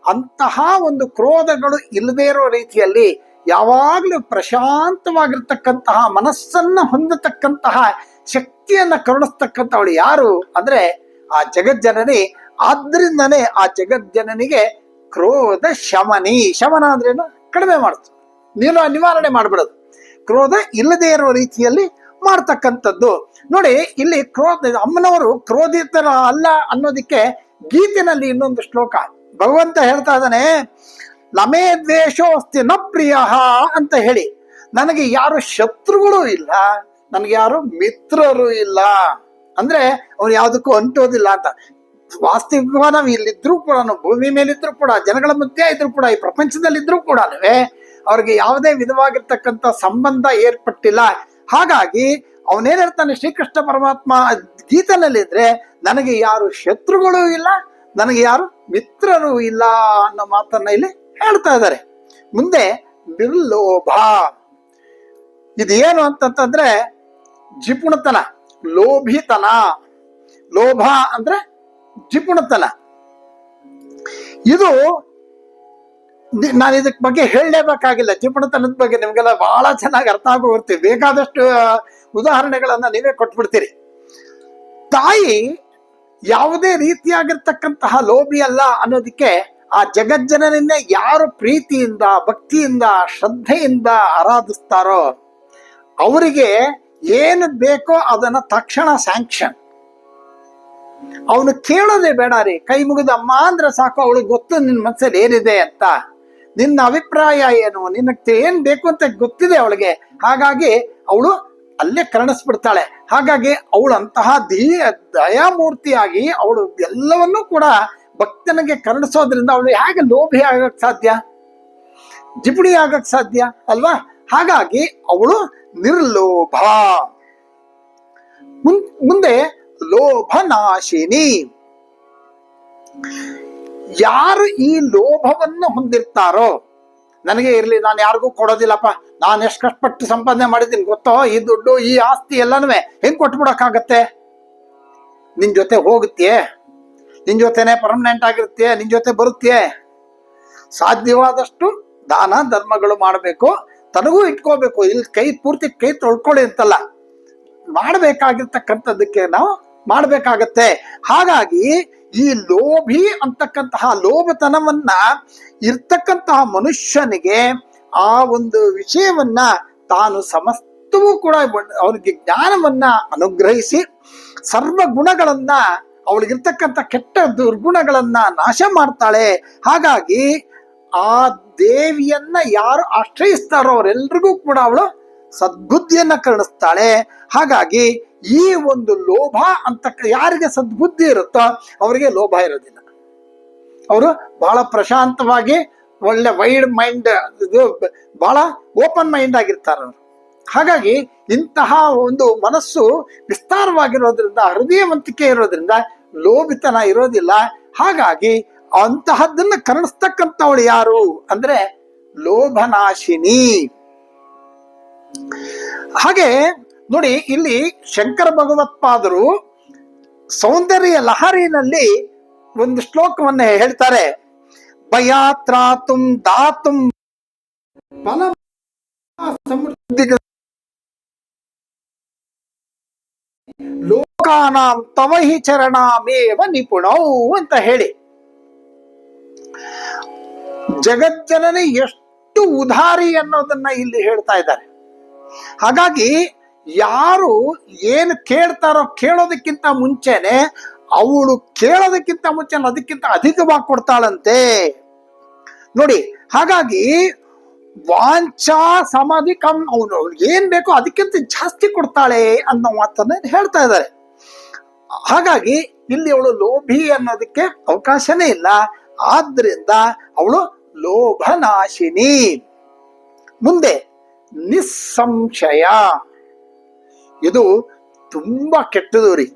ಅಂತಹ ಒಂದು ಕ್ರೋಧಗಳು ಇಲ್ಲದೇ ಇರೋ ರೀತಿಯಲ್ಲಿ ಯಾವಾಗಲೂ ಪ್ರಶಾಂತವಾಗಿರ್ತಕ್ಕಂತಹ, ಮನಸ್ಸನ್ನ ಹೊಂದತಕ್ಕಂತಹ, ಶಕ್ತಿಯನ್ನ ಕರುಣಿಸ್ತಕ್ಕಂಥವಳು ಯಾರು ಅಂದ್ರೆ ಆ ಜಗಜ್ಜನನಿ. ಆದ್ರಿಂದನೇ ಆ ಜಗಜ್ಜನನಿಗೆ ಕ್ರೋಧ ಶಮನಿ. ಶಮನ ಅಂದ್ರೇನು? ಕಡಿಮೆ ಮಾಡ್ತು ನೀನು ನಿವಾರಣೆ ಮಾಡ್ಬಿಡೋದು. ಕ್ರೋಧ ಇಲ್ಲದೆ ಇರುವ ರೀತಿಯಲ್ಲಿ ಮಾಡ್ತಕ್ಕಂಥದ್ದು. ನೋಡಿ, ಇಲ್ಲಿ ಕ್ರೋಧ, ಅಮ್ಮನವರು ಕ್ರೋಧಿತರ ಅಲ್ಲ ಅನ್ನೋದಕ್ಕೆ ಗೀತಿನಲ್ಲಿ ಇನ್ನೊಂದು ಶ್ಲೋಕ. ಭಗವಂತ ಹೇಳ್ತಾ ಇದ್ದಾನೆ ನಮೇ ದ್ವೇಷೋಸ್ತಿ ನ ಪ್ರಿಯ ಅಂತ ಹೇಳಿ. ನನಗೆ ಯಾರು ಶತ್ರುಗಳು ಇಲ್ಲ, ನನಗೆ ಯಾರು ಮಿತ್ರರು ಇಲ್ಲ. ಅಂದ್ರೆ ಅವ್ನು ಯಾವುದಕ್ಕೂ ಅಂಟೋದಿಲ್ಲ ಅಂತ. ವಾಸ್ತವಿಕವಾಗಿ ನಾವು ಇಲ್ಲಿದ್ರು ಕೂಡ ಭೂಮಿ ಮೇಲಿದ್ರು ಕೂಡ, ಜನಗಳ ಮಧ್ಯೆ ಇದ್ರು ಕೂಡ, ಈ ಪ್ರಪಂಚದಲ್ಲಿದ್ರೂ ಕೂಡ ಅವ್ರಿಗೆ ಯಾವುದೇ ವಿಧವಾಗಿರ್ತಕ್ಕಂಥ ಸಂಬಂಧ ಏರ್ಪಟ್ಟಿಲ್ಲ. ಹಾಗಾಗಿ, ಅವನೇನ್ ಹೇಳ್ತಾನೆ, ಶ್ರೀಕೃಷ್ಣ ಪರಮಾತ್ಮ ಗೀತನಲ್ಲಿದ್ರೆ ನನಗೆ ಯಾರು ಶತ್ರುಗಳು ಇಲ್ಲ, ನನಗೆ ಯಾರು ಮಿತ್ರರು ಇಲ್ಲ ಅನ್ನೋ ಮಾತನ್ನ ಇಲ್ಲಿ ಹೇಳ್ತಾ ಇದ್ದಾರೆ. ಮುಂದೆ ನಿರ್ಲೋಭ. ಇದೇನು ಅಂತಂತಂದ್ರೆ ಜಿಪುಣತನ, ಲೋಭಿತನ. ಲೋಭ ಅಂದ್ರೆ ಜಿಪುಣತನ. ಇದು ನಾನು ಇದಕ್ ಬಗ್ಗೆ ಹೇಳಲೇಬೇಕಾಗಿಲ್ಲ. ಜಿಪುಣತನದ ಬಗ್ಗೆ ನಿಮ್ಗೆಲ್ಲ ಬಹಳ ಚೆನ್ನಾಗಿ ಅರ್ಥ ಆಗೋಗ್ತೀವಿ ಬೇಕಾದಷ್ಟು ಉದಾಹರಣೆಗಳನ್ನ ನೀವೇ ಕೊಟ್ಬಿಡ್ತೀರಿ. ತಾಯಿ ಯಾವುದೇ ರೀತಿಯಾಗಿರ್ತಕ್ಕಂತಹ ಲೋಭಿ ಅಲ್ಲ ಅನ್ನೋದಕ್ಕೆ ಆ ಜಗಜ್ಜನನನ್ನೇ ಯಾರು ಪ್ರೀತಿಯಿಂದ, ಭಕ್ತಿಯಿಂದ, ಶ್ರದ್ಧೆಯಿಂದ ಆರಾಧಿಸ್ತಾರೋ ಅವರಿಗೆ ಏನು ಬೇಕೋ ಅದನ್ನ ತಕ್ಷಣ ಸ್ಯಾಂಕ್ಷನ್ ಅವನು ಕೇಳೋದೇ ಬೇಡ ರೀ, ಕೈ ಮುಗಿದ ಅಮ್ಮ ಅಂದ್ರೆ ಸಾಕು, ಅವಳಿಗೆ ಗೊತ್ತು ನಿನ್ನ ಮನಸ್ಸಲ್ಲಿ ಏನಿದೆ ಅಂತ. ನಿನ್ನ ಅಭಿಪ್ರಾಯ ಏನು ನಿನ್ನ ಏನ್ ಬೇಕು ಅಂತ ಗೊತ್ತಿದೆ ಅವಳಿಗೆ. ಹಾಗಾಗಿ ಅವಳು ಅಲ್ಲೇ ಕರ್ಣಿಸ್ಬಿಡ್ತಾಳೆ. ಹಾಗಾಗಿ ಅವಳು ಅಂತಹ ದೀ, ದಯಾಮೂರ್ತಿಯಾಗಿ ಅವಳು ಎಲ್ಲವನ್ನೂ ಕೂಡ ಭಕ್ತನಿಗೆ ಕರುಣಿಸೋದ್ರಿಂದ ಅವಳು ಹೇಗೆ ಲೋಭಿ ಆಗಕ್ ಸಾಧ್ಯ? ಜಿಪುಡಿ ಆಗಕ್ ಸಾಧ್ಯ ಅಲ್ವಾ? ಹಾಗಾಗಿ ಅವಳು ನಿರ್ಲೋಭ. ಮುಂದೆ ಲೋಭನಾಶಿನಿ. ಯಾರು ಈ ಲೋಭವನ್ನು ಹೊಂದಿರ್ತಾರೋ ನನಗೆ ಇರಲಿ, ನಾನು ಯಾರಿಗೂ ಕೊಡೋದಿಲ್ಲಪ್ಪ. ನಾನು ಎಷ್ಟು ಕಷ್ಟಪಟ್ಟು ಸಂಪಾದನೆ ಮಾಡಿದ್ದೀನಿ ಗೊತ್ತೋ? ಈ ದುಡ್ಡು, ಈ ಆಸ್ತಿ ಎಲ್ಲನೂ ಹೆಂಗೆ ಕೊಟ್ಬಿಡೋಕ್ಕಾಗತ್ತೆ? ನಿನ್ ಜೊತೆ ಹೋಗುತ್ತೆ ನಿನ್ ಜೊತೆನೇ ಪರ್ಮನೆಂಟ್ ಆಗಿರುತ್ತೆ ನಿನ್ ಜೊತೆ ಬರುತ್ತೆ ಸಾಧ್ಯವಾದಷ್ಟು ದಾನ ಧರ್ಮಗಳು ಮಾಡಬೇಕು. ತನಗೂ ಇಟ್ಕೋಬೇಕು. ಇಲ್ಲಿ ಕೈ ಪೂರ್ತಿ ಕೈ ತೊಳ್ಕೊಳ್ಳಿ ಅಂತಲ್ಲ. ಮಾಡಬೇಕಾಗಿರ್ತಕ್ಕಂಥದ್ದಕ್ಕೆ ನಾವು ಮಾಡಬೇಕಾಗತ್ತೆ. ಹಾಗಾಗಿ ಈ ಲೋಭಿ ಅಂತಕ್ಕಂತಹ ಲೋಭತನವನ್ನ ಇರ್ತಕ್ಕಂತಹ ಮನುಷ್ಯನಿಗೆ ಆ ಒಂದು ವಿಷಯವನ್ನ ತಾನು ಸಮಸ್ತವೂ ಕೂಡ ಅವನಿಗೆ ಜ್ಞಾನವನ್ನ ಅನುಗ್ರಹಿಸಿ ಸರ್ವ ಗುಣಗಳನ್ನ ಅವಳಿಗಿರ್ತಕ್ಕಂಥ ಕೆಟ್ಟ ದುರ್ಗುಣಗಳನ್ನ ನಾಶ ಮಾಡ್ತಾಳೆ. ಹಾಗಾಗಿ ಆ ದೇವಿಯನ್ನ ಯಾರು ಆಶ್ರಯಿಸ್ತಾರೋ ಅವರೆಲ್ರಿಗೂ ಕೂಡ ಅವಳು ಸದ್ಬುದ್ಧಿಯನ್ನ ಕರುಣಿಸ್ತಾಳೆ. ಹಾಗಾಗಿ ಈ ಒಂದು ಲೋಭ ಅಂತ ಯಾರಿಗೆ ಸದ್ಬುದ್ಧಿ ಇರುತ್ತೋ ಅವರಿಗೆ ಲೋಭ ಇರೋದಿಲ್ಲ. ಅವರು ಬಹಳ ಪ್ರಶಾಂತವಾಗಿ ಒಳ್ಳೆ ವೈಡ್ ಮೈಂಡ್ ಇದು ಬಹಳ ಓಪನ್ ಮೈಂಡ್ ಆಗಿರ್ತಾರೆ ಅವರು. ಹಾಗಾಗಿ ಇಂತಹ ಒಂದು ಮನಸ್ಸು ವಿಸ್ತಾರವಾಗಿರೋದ್ರಿಂದ, ಹೃದಯವಂತಿಕೆ ಇರೋದ್ರಿಂದ ಲೋಭಿತನ ಇರೋದಿಲ್ಲ. ಹಾಗಾಗಿ ಅಂತಹದ್ದನ್ನ ಕರುಣಿಸ್ತಕ್ಕಂಥವಳು ಯಾರು ಅಂದ್ರೆ ಲೋಭನಾಶಿನಿ. ಹಾಗೆ ನೋಡಿ, ಇಲ್ಲಿ ಶಂಕರ ಭಗವತ್ಪಾದರು ಸೌಂದರ್ಯ ಲಹರಿನಲ್ಲಿ ಒಂದು ಶ್ಲೋಕವನ್ನು ಹೇಳ್ತಾರೆ, ಭಯಾತ್ರಾತುಂ ದಾತುಂ ಫಲ ಲೋಕಾನಾಂ ತವಹಿ ಚರಣಾಮೇವ ನಿಪುಣೌ ಅಂತ ಹೇಳಿ. ಜಗಜ್ಜನನೇ ಎಷ್ಟು ಉದಾರಿ ಅನ್ನೋದನ್ನ ಇಲ್ಲಿ ಹೇಳ್ತಾ ಇದ್ದಾರೆ. ಹಾಗಾಗಿ ಯಾರು ಏನು ಕೇಳ್ತಾರೋ ಕೇಳೋದಕ್ಕಿಂತ ಮುಂಚೆನೆ ಅವಳು ಕೇಳೋದಕ್ಕಿಂತ ಮುಂಚೆ ಅದಕ್ಕಿಂತ ಅಧಿಕವಾಗಿ ಕೊಡ್ತಾಳಂತೆ. ನೋಡಿ, ಹಾಗಾಗಿ ವಾಂಚಾ ಸಮಾಧಿ ಕಮ್ ಅವನು ಏನ್ ಬೇಕೋ ಅದಕ್ಕಿಂತ ಜಾಸ್ತಿ ಕೊಡ್ತಾಳೆ ಅನ್ನೋ ಮಾತನ್ನ ಹೇಳ್ತಾ ಇದ್ದಾರೆ. ಹಾಗಾಗಿ ಇಲ್ಲಿ ಅವಳು ಲೋಭಿ ಅನ್ನೋದಕ್ಕೆ ಅವಕಾಶನೇ ಇಲ್ಲ. ಆದ್ರಿಂದ ಅವಳು ಲೋಭನಾಶಿನಿ. ಮುಂದೆ ನಿಸ್ಸಂಶಯ. ಇದು ತುಂಬಾ ಕೆಟ್ಟದು ರೀ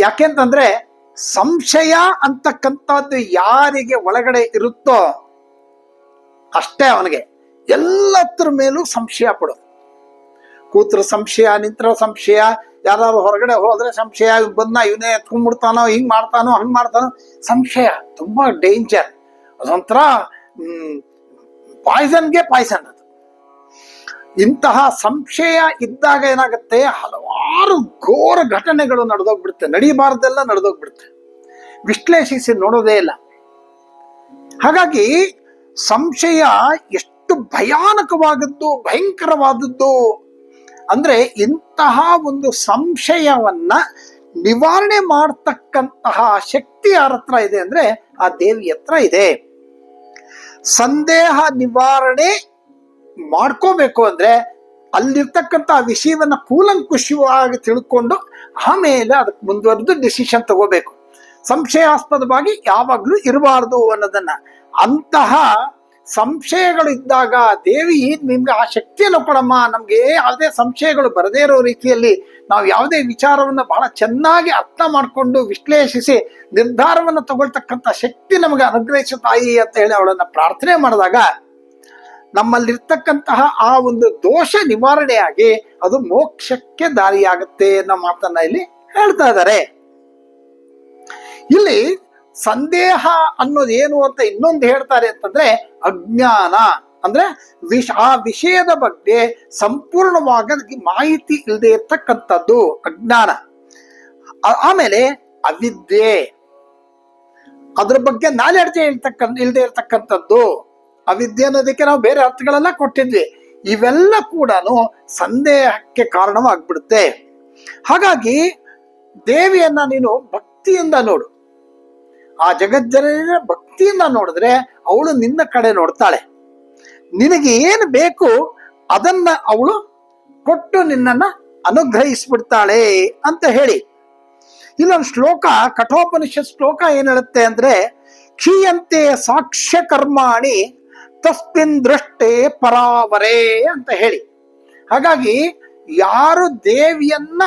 ಯಾಕೆಂತಂದ್ರೆ ಸಂಶಯ ಅಂತಕ್ಕಂಥದ್ದು ಯಾರಿಗೆ ಒಳಗಡೆ ಇರುತ್ತೋ ಅಷ್ಟೇ ಅವನಿಗೆ. ಎಲ್ಲತ್ರ ಮೇಲೂ ಸಂಶಯ ಪಡೋದು ಕೂತ್ರ ಸಂಶಯ, ನಿಂತ್ರ ಸಂಶಯ, ಯಾರಾದ್ರೂ ಹೊರಗಡೆ ಹೋದ್ರೆ ಸಂಶಯ ಬಂದ ಇವನೇ ಎತ್ಕೊಂಡ್ಬಿಡ್ತಾನೋ ಹಿಂಗ್ ಮಾಡ್ತಾನೋ, ಹಂಗ್ ಮಾಡ್ತಾನೋ, ಸಂಶಯ, ತುಂಬಾ ಡೇಂಜರ್ ಅದೊಂಥರ ಪಾಯ್ಸನ್ಗೆ ಪಾಯ್ಸನ್ ಇಂತಹ ಸಂಶಯ ಇದ್ದಾಗ ಏನಾಗುತ್ತೆ? ಹಲವಾರು ಘೋರ ಘಟನೆಗಳು ನಡೆದೋಗ್ಬಿಡುತ್ತೆ. ನಡೀಬಾರ್ದೆಲ್ಲ ನಡೆದೋಗ್ಬಿಡುತ್ತೆ. ವಿಶ್ಲೇಷಿಸಿ ನೋಡೋದೇ ಇಲ್ಲ. ಹಾಗಾಗಿ ಸಂಶಯ ಎಷ್ಟು ಭಯಾನಕವಾದದ್ದು, ಭಯಂಕರವಾದದ್ದು ಅಂದ್ರೆ ಇಂತಹ ಒಂದು ಸಂಶಯವನ್ನ ನಿವಾರಣೆ ಮಾಡ್ತಕ್ಕಂತಹ ಶಕ್ತಿ ಯಾರ ಹತ್ರ ಇದೆ ಅಂದ್ರೆ ಆ ದೇವಿ ಹತ್ರ ಇದೆ. ಸಂದೇಹ ನಿವಾರಣೆ ಮಾಡ್ಕೋಬೇಕು ಅಂದ್ರೆ ಅಲ್ಲಿರ್ತಕ್ಕಂಥ ವಿಷಯವನ್ನ ಕೂಲಂಕುಷವಾಗಿ ತಿಳ್ಕೊಂಡು ಆಮೇಲೆ ಅದಕ್ಕೆ ಮುಂದುವರೆದು ಡಿಸಿಷನ್ ತಗೋಬೇಕು. ಸಂಶಯಾಸ್ಪದವಾಗಿ ಯಾವಾಗಲೂ ಇರಬಾರ್ದು ಅನ್ನೋದನ್ನ. ಅಂತಹ ಸಂಶಯಗಳು ಇದ್ದಾಗ ದೇವಿ ನಿಮ್ಗೆ ಆ ಶಕ್ತಿಯನ್ನು ಕೊಡಮ್ಮ, ನಮ್ಗೆ ಯಾವುದೇ ಸಂಶಯಗಳು ಬರದೇ ಇರೋ ರೀತಿಯಲ್ಲಿ ನಾವು ಯಾವುದೇ ವಿಚಾರವನ್ನ ಬಹಳ ಚೆನ್ನಾಗಿ ಅರ್ಥ ಮಾಡಿಕೊಂಡು ವಿಶ್ಲೇಷಿಸಿ ನಿರ್ಧಾರವನ್ನು ತಗೊಳ್ತಕ್ಕಂಥ ಶಕ್ತಿ ನಮಗೆ ಅನುಗ್ರಹಿಸು ತಾಯಿ ಅಂತ ಹೇಳಿ ಅವಳನ್ನ ಪ್ರಾರ್ಥನೆ ಮಾಡಿದಾಗ ನಮ್ಮಲ್ಲಿರ್ತಕ್ಕಂತಹ ಆ ಒಂದು ದೋಷ ನಿವಾರಣೆಯಾಗಿ ಅದು ಮೋಕ್ಷಕ್ಕೆ ದಾರಿಯಾಗುತ್ತೆ ಅನ್ನೋ ಮಾತನ್ನ ಇಲ್ಲಿ ಹೇಳ್ತಾ ಇದ್ದಾರೆ. ಇಲ್ಲಿ ಸಂದೇಹ ಅನ್ನೋದು ಏನು ಅಂತ ಇನ್ನೊಂದು ಹೇಳ್ತಾರೆ ಅಂತಂದ್ರೆ ಅಜ್ಞಾನ. ಅಂದ್ರೆ ವಿಷ ಆ ವಿಷಯದ ಬಗ್ಗೆ ಸಂಪೂರ್ಣವಾಗಿ ಮಾಹಿತಿ ಇಲ್ಲದೆ ಇರ್ತಕ್ಕಂಥದ್ದು ಅಜ್ಞಾನ. ಆಮೇಲೆ ಅವಿದ್ಯೆ. ಅದ್ರ ಬಗ್ಗೆ ನಾಲೆಡ್ಜೆ ಇರ್ತಕ್ಕಂಥ ಇಲ್ಲದೆ ಇರ್ತಕ್ಕಂಥದ್ದು. ಅವಿದ್ಯೆ ಅನ್ನೋದಕ್ಕೆ ನಾವು ಬೇರೆ ಅರ್ಥಗಳೆಲ್ಲ ಕೊಟ್ಟಿದ್ವಿ. ಇವೆಲ್ಲ ಕೂಡ ಸಂದೇಹಕ್ಕೆ ಕಾರಣವಾಗ್ಬಿಡುತ್ತೆ. ಹಾಗಾಗಿ ದೇವಿಯನ್ನ ನೀನು ಭಕ್ತಿಯಿಂದ ನೋಡು. ಆ ಜಗಜ್ಜನ ಭಕ್ತಿಯಿಂದ ನೋಡಿದ್ರೆ ಅವಳು ನಿನ್ನ ಕಡೆ ನೋಡ್ತಾಳೆ. ನಿನಗೆ ಏನು ಬೇಕು ಅದನ್ನ ಅವಳು ಕೊಟ್ಟು ನಿನ್ನನ್ನ ಅನುಗ್ರಹಿಸ್ಬಿಡ್ತಾಳೆ ಅಂತ ಹೇಳಿ. ಇಲ್ಲೊಂದು ಶ್ಲೋಕ, ಕಠೋಪನಿಷತ್ ಶ್ಲೋಕ ಏನ್ ಹೇಳುತ್ತೆ ಅಂದ್ರೆ, ಕ್ಷೀಯಂತೆ ಸಾಕ್ಷ್ಯ ಕರ್ಮಾಣಿ ತಸ್ಮಿನ್ ದೃಷ್ಟೇ ಪರಾವರೇ ಅಂತ ಹೇಳಿ. ಹಾಗಾಗಿ ಯಾರು ದೇವಿಯನ್ನ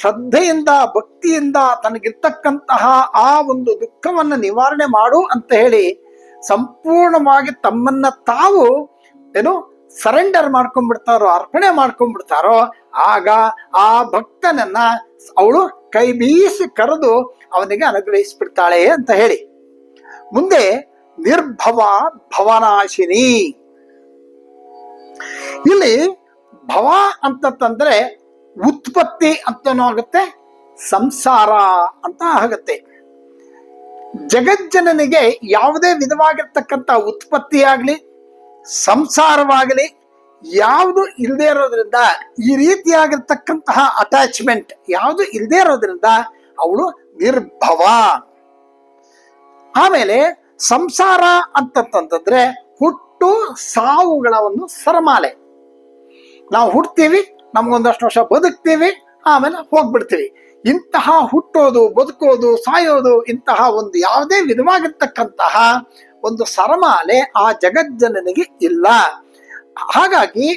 ಶ್ರದ್ಧೆಯಿಂದ, ಭಕ್ತಿಯಿಂದ ತನಗಿರ್ತಕ್ಕಂತಹ ಆ ಒಂದು ದುಃಖವನ್ನ ನಿವಾರಣೆ ಮಾಡು ಅಂತ ಹೇಳಿ ಸಂಪೂರ್ಣವಾಗಿ ತಮ್ಮನ್ನ ತಾವು ಏನು ಸರೆಂಡರ್ ಮಾಡ್ಕೊಂಡ್ಬಿಡ್ತಾರೋ, ಅರ್ಪಣೆ ಮಾಡ್ಕೊಂಡ್ಬಿಡ್ತಾರೋ, ಆಗ ಆ ಭಕ್ತನನ್ನ ಅವಳು ಕೈ ಬೀಸಿ ಕರೆದು ಅವನಿಗೆ ಅನುಗ್ರಹಿಸಿಬಿಡ್ತಾಳೆ ಅಂತ ಹೇಳಿ. ಮುಂದೆ ನಿರ್ಭವ ಭವನಾಶಿನಿ. ಇಲ್ಲಿ ಭವ ಅಂತಂದ್ರೆ ಉತ್ಪತ್ತಿ ಅಂತನೂ ಆಗುತ್ತೆ, ಸಂಸಾರ ಅಂತ ಆಗುತ್ತೆ. ಜಗಜ್ಜನನಿಗೆ ಯಾವುದೇ ವಿಧವಾಗಿರ್ತಕ್ಕಂಥ ಉತ್ಪತ್ತಿ ಆಗಲಿ, ಸಂಸಾರವಾಗಲಿ, ಯಾವುದು ಇಲ್ಲದೆ ಇರೋದ್ರಿಂದ, ಈ ರೀತಿಯಾಗಿರ್ತಕ್ಕಂತಹ ಅಟ್ಯಾಚ್ಮೆಂಟ್ ಯಾವುದು ಇಲ್ಲದೆ ಇರೋದ್ರಿಂದ, ಅವಳು ನಿರ್ಭವ. ಆಮೇಲೆ ಸಂಸಾರ ಅಂತಂತಂದ್ರೆ ಹುಟ್ಟು ಸಾವುಗಳ ಒಂದು ಸರಮಾಲೆ. ನಾವು ಹುಟ್ತೀವಿ, ನಮ್ಗೊಂದಷ್ಟು ವರ್ಷ ಬದುಕ್ತೀವಿ, ಆಮೇಲೆ ಹೋಗ್ಬಿಡ್ತೀವಿ. ಇಂತಹ ಹುಟ್ಟೋದು, ಬದುಕೋದು, ಸಾಯೋದು, ಇಂತಹ ಒಂದು ಯಾವುದೇ ವಿಧವಾಗಿರ್ತಕ್ಕಂತಹ ಒಂದು ಸರಮಾಲೆ ಆ ಜಗಜ್ಜನನಿಗೆ ಇಲ್ಲ. ಹಾಗಾಗಿ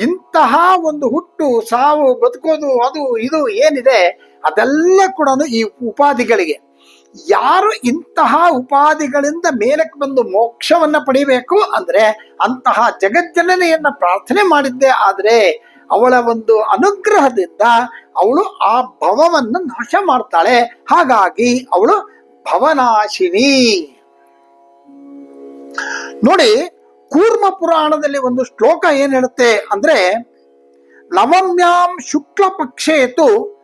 ಇಂತಹ ಒಂದು ಹುಟ್ಟು, ಸಾವು, ಬದುಕೋದು, ಅದು, ಇದು, ಏನಿದೆ, ಅದೆಲ್ಲ ಕೂಡ ಈ ಉಪಾಧಿಗಳಿಗೆ. ಯಾರು ಇಂತಹ ಉಪಾಧಿಗಳಿಂದ ಮೇಲಕ್ಕೆ ಬಂದು ಮೋಕ್ಷವನ್ನ ಪಡಿಬೇಕು ಅಂದ್ರೆ ಅಂತಹ ಜಗಜ್ಜನನೆಯನ್ನ ಪ್ರಾರ್ಥನೆ ಮಾಡಿದ್ದೆ ಆದರೆ ಅವಳ ಒಂದು ಅನುಗ್ರಹದಿಂದ ಅವಳು ಆ ಭವವನ್ನು ನಾಶ ಮಾಡ್ತಾಳೆ. ಹಾಗಾಗಿ ಅವಳು ಭವನಾಶಿನಿ. ನೋಡಿ, ಕೂರ್ಮ ಪುರಾಣದಲ್ಲಿ ಒಂದು ಶ್ಲೋಕ ಏನ್ ಹೇಳುತ್ತೆ ಅಂದ್ರೆ, ನವಮ್ಯಾಂ ಶುಕ್ಲ ಪಕ್ಷೇತು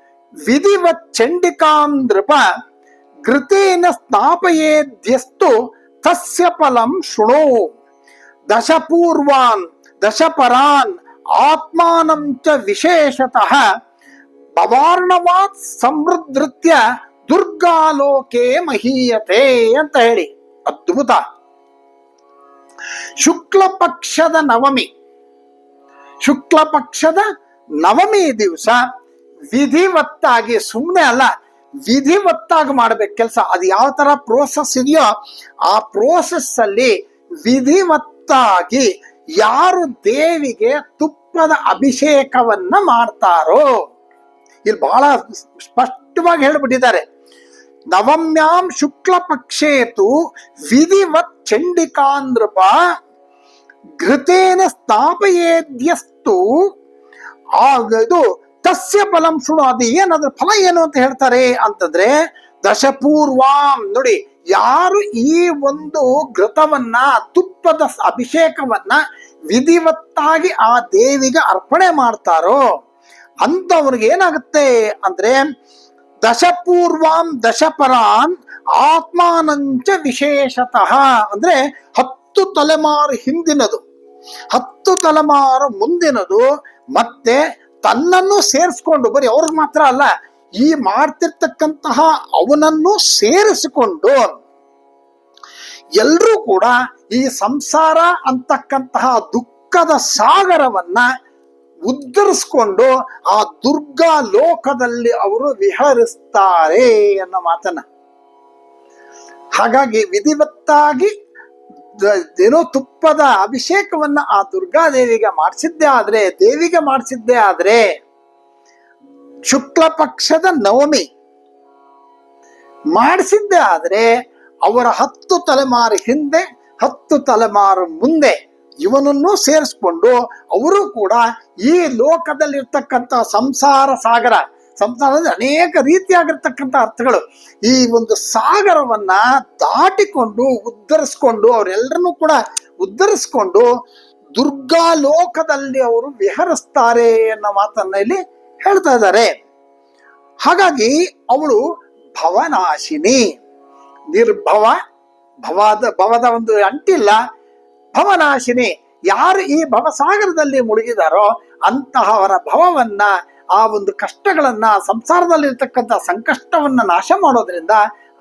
ವಿಧಿವತ್ ಚಂಡಿಕಾಂ ನೃಪ ಘೃತೇನ ಸ್ಥಾಪಯೇದ್ಯಸ್ತು ತಸ್ಯ ಫಲಂ ಶೃಣು. ದಶಪೂರ್ವಾನ್, ದಶಪರಾನ್, ಆತ್ಮಾನಂ ಚ ವಿಶೇಷತಃ ಭವಾರ್ಣವಾತ್ ಸಮೃದ್ಧೃತ್ಯ ದುರ್ಗಾಲೋಕೆ ಮಹೀಯತೆ ಅಂತ ಹೇಳಿ. ಅದ್ಭುತ. ಶುಕ್ಲ ಪಕ್ಷದ ನವಮಿ. ಶುಕ್ಲ ಪಕ್ಷದ ನವಮಿ ದಿವಸ ವಿಧಿವತ್ತಾಗಿ ಸುಮ್ಮನೆ ಅಲ್ಲ ವಿಧಿವತ್ತಾಗಿ ಮಾಡ್ಬೇಕು ಕೆಲಸ. ಅದು ಯಾವ ತರ ಪ್ರೋಸೆಸ್ ಇದೆಯೋ ಆ ಪ್ರೋಸೆಸ್ ಅಲ್ಲಿ ವಿಧಿವತ್ತಾಗಿ ಯಾರು ದೇವಿಗೆ ತುಪ್ಪದ ಅಭಿಷೇಕವನ್ನ ಮಾಡ್ತಾರೋ. ಇಲ್ಲಿ ಬಹಳ ಸ್ಪಷ್ಟವಾಗಿ ಹೇಳ್ಬಿಟ್ಟಿದ್ದಾರೆ. ನವಮ್ಯಾಂ ಶುಕ್ಲ ಪಕ್ಷೇತು ವಿಧಿವತ್ ಚಂಡಿಕಾಂದ್ರಪ ಘೃತೇನ ಸ್ಥಾಪಯೇದ್ಯಸ್ತು. ಆ ಇದು ತಸ್ಯ ಫಲಂ ಶೃಣು ಅದು ಏನದ್ರ ಫಲ ಏನು ಅಂತ ಹೇಳ್ತಾರೆ ಅಂತಂದ್ರೆ ದಶಪೂರ್ವಾಂ. ನೋಡಿ, ಯಾರು ಈ ಒಂದು ಘೃತವನ್ನ, ತುಪ್ಪದ ಅಭಿಷೇಕವನ್ನ ವಿಧಿವತ್ತಾಗಿ ಆ ದೇವಿಗೆ ಅರ್ಪಣೆ ಮಾಡ್ತಾರೋ ಅಂತವ್ರಿಗೆ ಏನಾಗುತ್ತೆ ಅಂದ್ರೆ, ದಶಪೂರ್ವಾಂ ದಶಪರಾನ್ ಆತ್ಮಾನಂಚ ವಿಶೇಷತಃ. ಅಂದ್ರೆ ಹತ್ತು ತಲೆಮಾರು ಹಿಂದಿನದು, ಹತ್ತು ತಲೆಮಾರು ಮುಂದಿನದು, ಮತ್ತೆ ತನ್ನನ್ನು ಸೇರಿಸ್ಕೊಂಡು, ಬರೀ ಅವ್ರಿಗೆ ಮಾತ್ರ ಅಲ್ಲ, ಈ ಮಾಡ್ತಿರ್ತಕ್ಕಂತಹ ಅವನನ್ನು ಸೇರಿಸಿಕೊಂಡು ಎಲ್ರೂ ಕೂಡ ಈ ಸಂಸಾರ ಅಂತಕ್ಕಂತಹ ದುಃಖದ ಸಾಗರವನ್ನ ಉದ್ಧರಿಸ್ಕೊಂಡು ಆ ದುರ್ಗಾ ಲೋಕದಲ್ಲಿ ಅವರು ವಿಹರಿಸ್ತಾರೆ ಅನ್ನೋ ಮಾತನ್ನ. ಹಾಗಾಗಿ ವಿಧಿವತ್ತಾಗಿ ಏನೋ ತುಪ್ಪದ ಅಭಿಷೇಕವನ್ನ ಆ ದುರ್ಗಾದೇವಿಗೆ ಮಾಡಿಸಿದ್ದೇ ಆದ್ರೆ, ದೇವಿಗೆ ಮಾಡಿಸಿದ್ದೇ ಆದ್ರೆ ಶುಕ್ಲ ಪಕ್ಷದ ನವಮಿ ಮಾಡಿಸಿದ್ದೇ ಆದ್ರೆ ಅವರ ಹತ್ತು ತಲೆಮಾರು ಹಿಂದೆ, ಹತ್ತು ತಲೆಮಾರು ಮುಂದೆ ಇವನನ್ನು ಸೇರಿಸ್ಕೊಂಡು ಅವರು ಕೂಡ ಈ ಲೋಕದಲ್ಲಿರ್ತಕ್ಕಂಥ ಸಂಸಾರ ಸಾಗರ ಸಂಸಾರದ ಅನೇಕ ರೀತಿಯಾಗಿರ್ತಕ್ಕಂಥ ಅರ್ಥಗಳು. ಈ ಒಂದು ಸಾಗರವನ್ನ ದಾಟಿಕೊಂಡು, ಉದ್ಧರಿಸ್ಕೊಂಡು ಅವರೆಲ್ಲರನ್ನೂ ಕೂಡ ಉದ್ಧರಿಸ್ಕೊಂಡು ದುರ್ಗಾ ಲೋಕದಲ್ಲಿ ಅವರು ವಿಹರಿಸ್ತಾರೆ ಅನ್ನೋ ಮಾತನ್ನ ಇಲ್ಲಿ ಹೇಳ್ತಾ ಇದ್ದಾರೆ. ಹಾಗಾಗಿ ಅವಳು ಭವನಾಶಿನಿ. ನಿರ್ಭವ, ಭವದ ಭವದ ಒಂದು ಅಂಟಿಲ್ಲ. ಭವನಾಶಿನಿ. ಯಾರು ಈ ಭವಸಾಗರದಲ್ಲಿ ಮುಳುಗಿದಾರೋ ಅಂತಹವರ ಭವವನ್ನ ಆ ಒಂದು ಕಷ್ಟಗಳನ್ನ ಸಂಸಾರದಲ್ಲಿರ್ತಕ್ಕಂಥ ಸಂಕಷ್ಟವನ್ನ ನಾಶ ಮಾಡೋದ್ರಿಂದ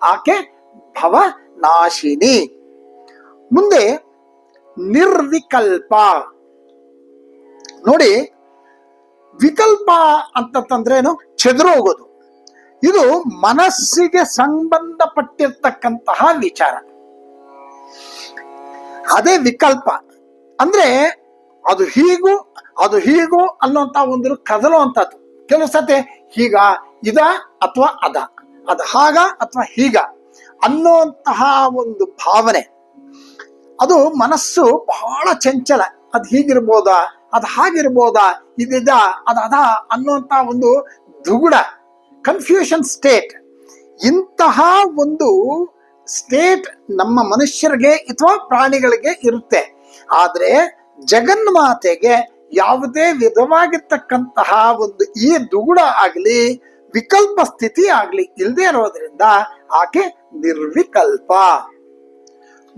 ಆಕೆ ಭವ ನಾಶಿನಿ ಮುಂದೆ ನಿರ್ವಿಕಲ್ಪ. ನೋಡಿ, ವಿಕಲ್ಪ ಅಂತಂದ್ರೇನು ಹೋಗೋದು. ಇದು ಮನಸ್ಸಿಗೆ ಸಂಬಂಧಪಟ್ಟಿರ್ತಕ್ಕಂತಹ ವಿಚಾರ. ಅದೇ ವಿಕಲ್ಪ. ಅಂದ್ರೆ ಅದು ಹೀಗೂ ಅದು ಹೀಗೂ ಅನ್ನೋಂಥ ಒಂದು ಕದಲುವಂಥದ್ದು ಕೆಲವು ಸತಿ ಹೀಗ, ಇದ ಅಥವಾ ಅದ. ಅದ ಹಾಗ ಅಥವಾ ಹೀಗ ಅನ್ನುವಂತಹ ಒಂದು ಭಾವನೆ. ಅದು ಮನಸ್ಸು ಬಹಳ ಚಂಚಲ. ಅದು ಹೀಗಿರ್ಬೋದ, ಅದು ಹಾಗಿರ್ಬೋದ, ಇದಿದ, ಅದು ಅದ ಅನ್ನುವಂತ ಒಂದು ದುಗುಡ ಕನ್ಫ್ಯೂಷನ್ ಸ್ಟೇಟ್ ಇಂತಹ ಒಂದು ಸ್ಟೇಟ್ ನಮ್ಮ ಮನುಷ್ಯರಿಗೆ ಅಥವಾ ಪ್ರಾಣಿಗಳಿಗೆ ಇರುತ್ತೆ. ಆದ್ರೆ ಜಗನ್ಮಾತೆಗೆ ಯಾವುದೇ ವಿಧವಾಗಿರ್ತಕ್ಕಂತಹ ಒಂದು ಈ ದುಗುಡ ಆಗಲಿ, ವಿಕಲ್ಪ ಸ್ಥಿತಿ ಆಗಲಿ ಇಲ್ಲದೆ ಇರೋದ್ರಿಂದ ಆಕೆ ನಿರ್ವಿಕಲ್ಪ.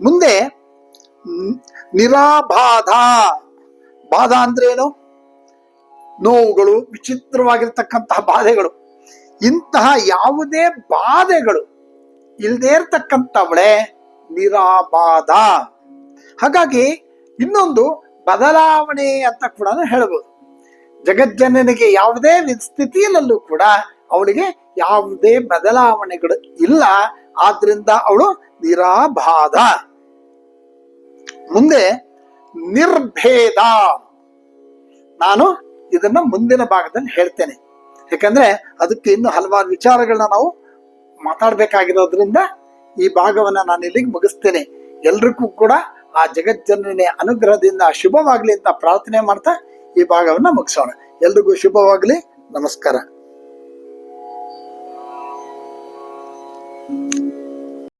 ಮುಂದೆ ನಿರಾಬಾಧ. ಬಾಧ ಅಂದ್ರೇನು? ನೋವುಗಳು, ವಿಚಿತ್ರವಾಗಿರ್ತಕ್ಕಂತಹ ಬಾಧೆಗಳು. ಇಂತಹ ಯಾವುದೇ ಬಾಧೆಗಳು ಇಲ್ಲದೆ ಇರ್ತಕ್ಕಂಥವಳೆ ನಿರಾಬಾಧ. ಹಾಗಾಗಿ ಇನ್ನೊಂದು ಬದಲಾವಣೆ ಅಂತ ಕೂಡ ಹೇಳ್ಬೋದು. ಜಗಜ್ಜನನಿಗೆ ಯಾವುದೇ ಸ್ಥಿತಿಯಲ್ಲೂ ಕೂಡ ಅವಳಿಗೆ ಯಾವುದೇ ಬದಲಾವಣೆಗಳು ಇಲ್ಲ. ಆದ್ರಿಂದ ಅವಳು ನಿರಾಬಾಧ. ಮುಂದೆ ನಿರ್ಭೇದ. ನಾನು ಇದನ್ನ ಮುಂದಿನ ಭಾಗದಲ್ಲಿ ಹೇಳ್ತೇನೆ. ಯಾಕಂದ್ರೆ ಅದಕ್ಕೆ ಇನ್ನು ಹಲವಾರು ವಿಚಾರಗಳನ್ನ ನಾವು ಮಾತಾಡ್ಬೇಕಾಗಿರೋದ್ರಿಂದ ಈ ಭಾಗವನ್ನ ನಾನು ಇಲ್ಲಿಗೆ ಮುಗಿಸ್ತೇನೆ. ಎಲ್ರಿಗೂ ಕೂಡ ಆ ಜಗಜ್ಜನನಿ ಅನುಗ್ರಹದಿಂದ ಶುಭವಾಗಲಿ ಅಂತ ಪ್ರಾರ್ಥನೆ ಮಾಡ್ತಾ ಈ ಭಾಗವನ್ನ ಮುಗಿಸೋಣ. ಎಲ್ರಿಗೂ ಶುಭವಾಗಲಿ. ನಮಸ್ಕಾರ.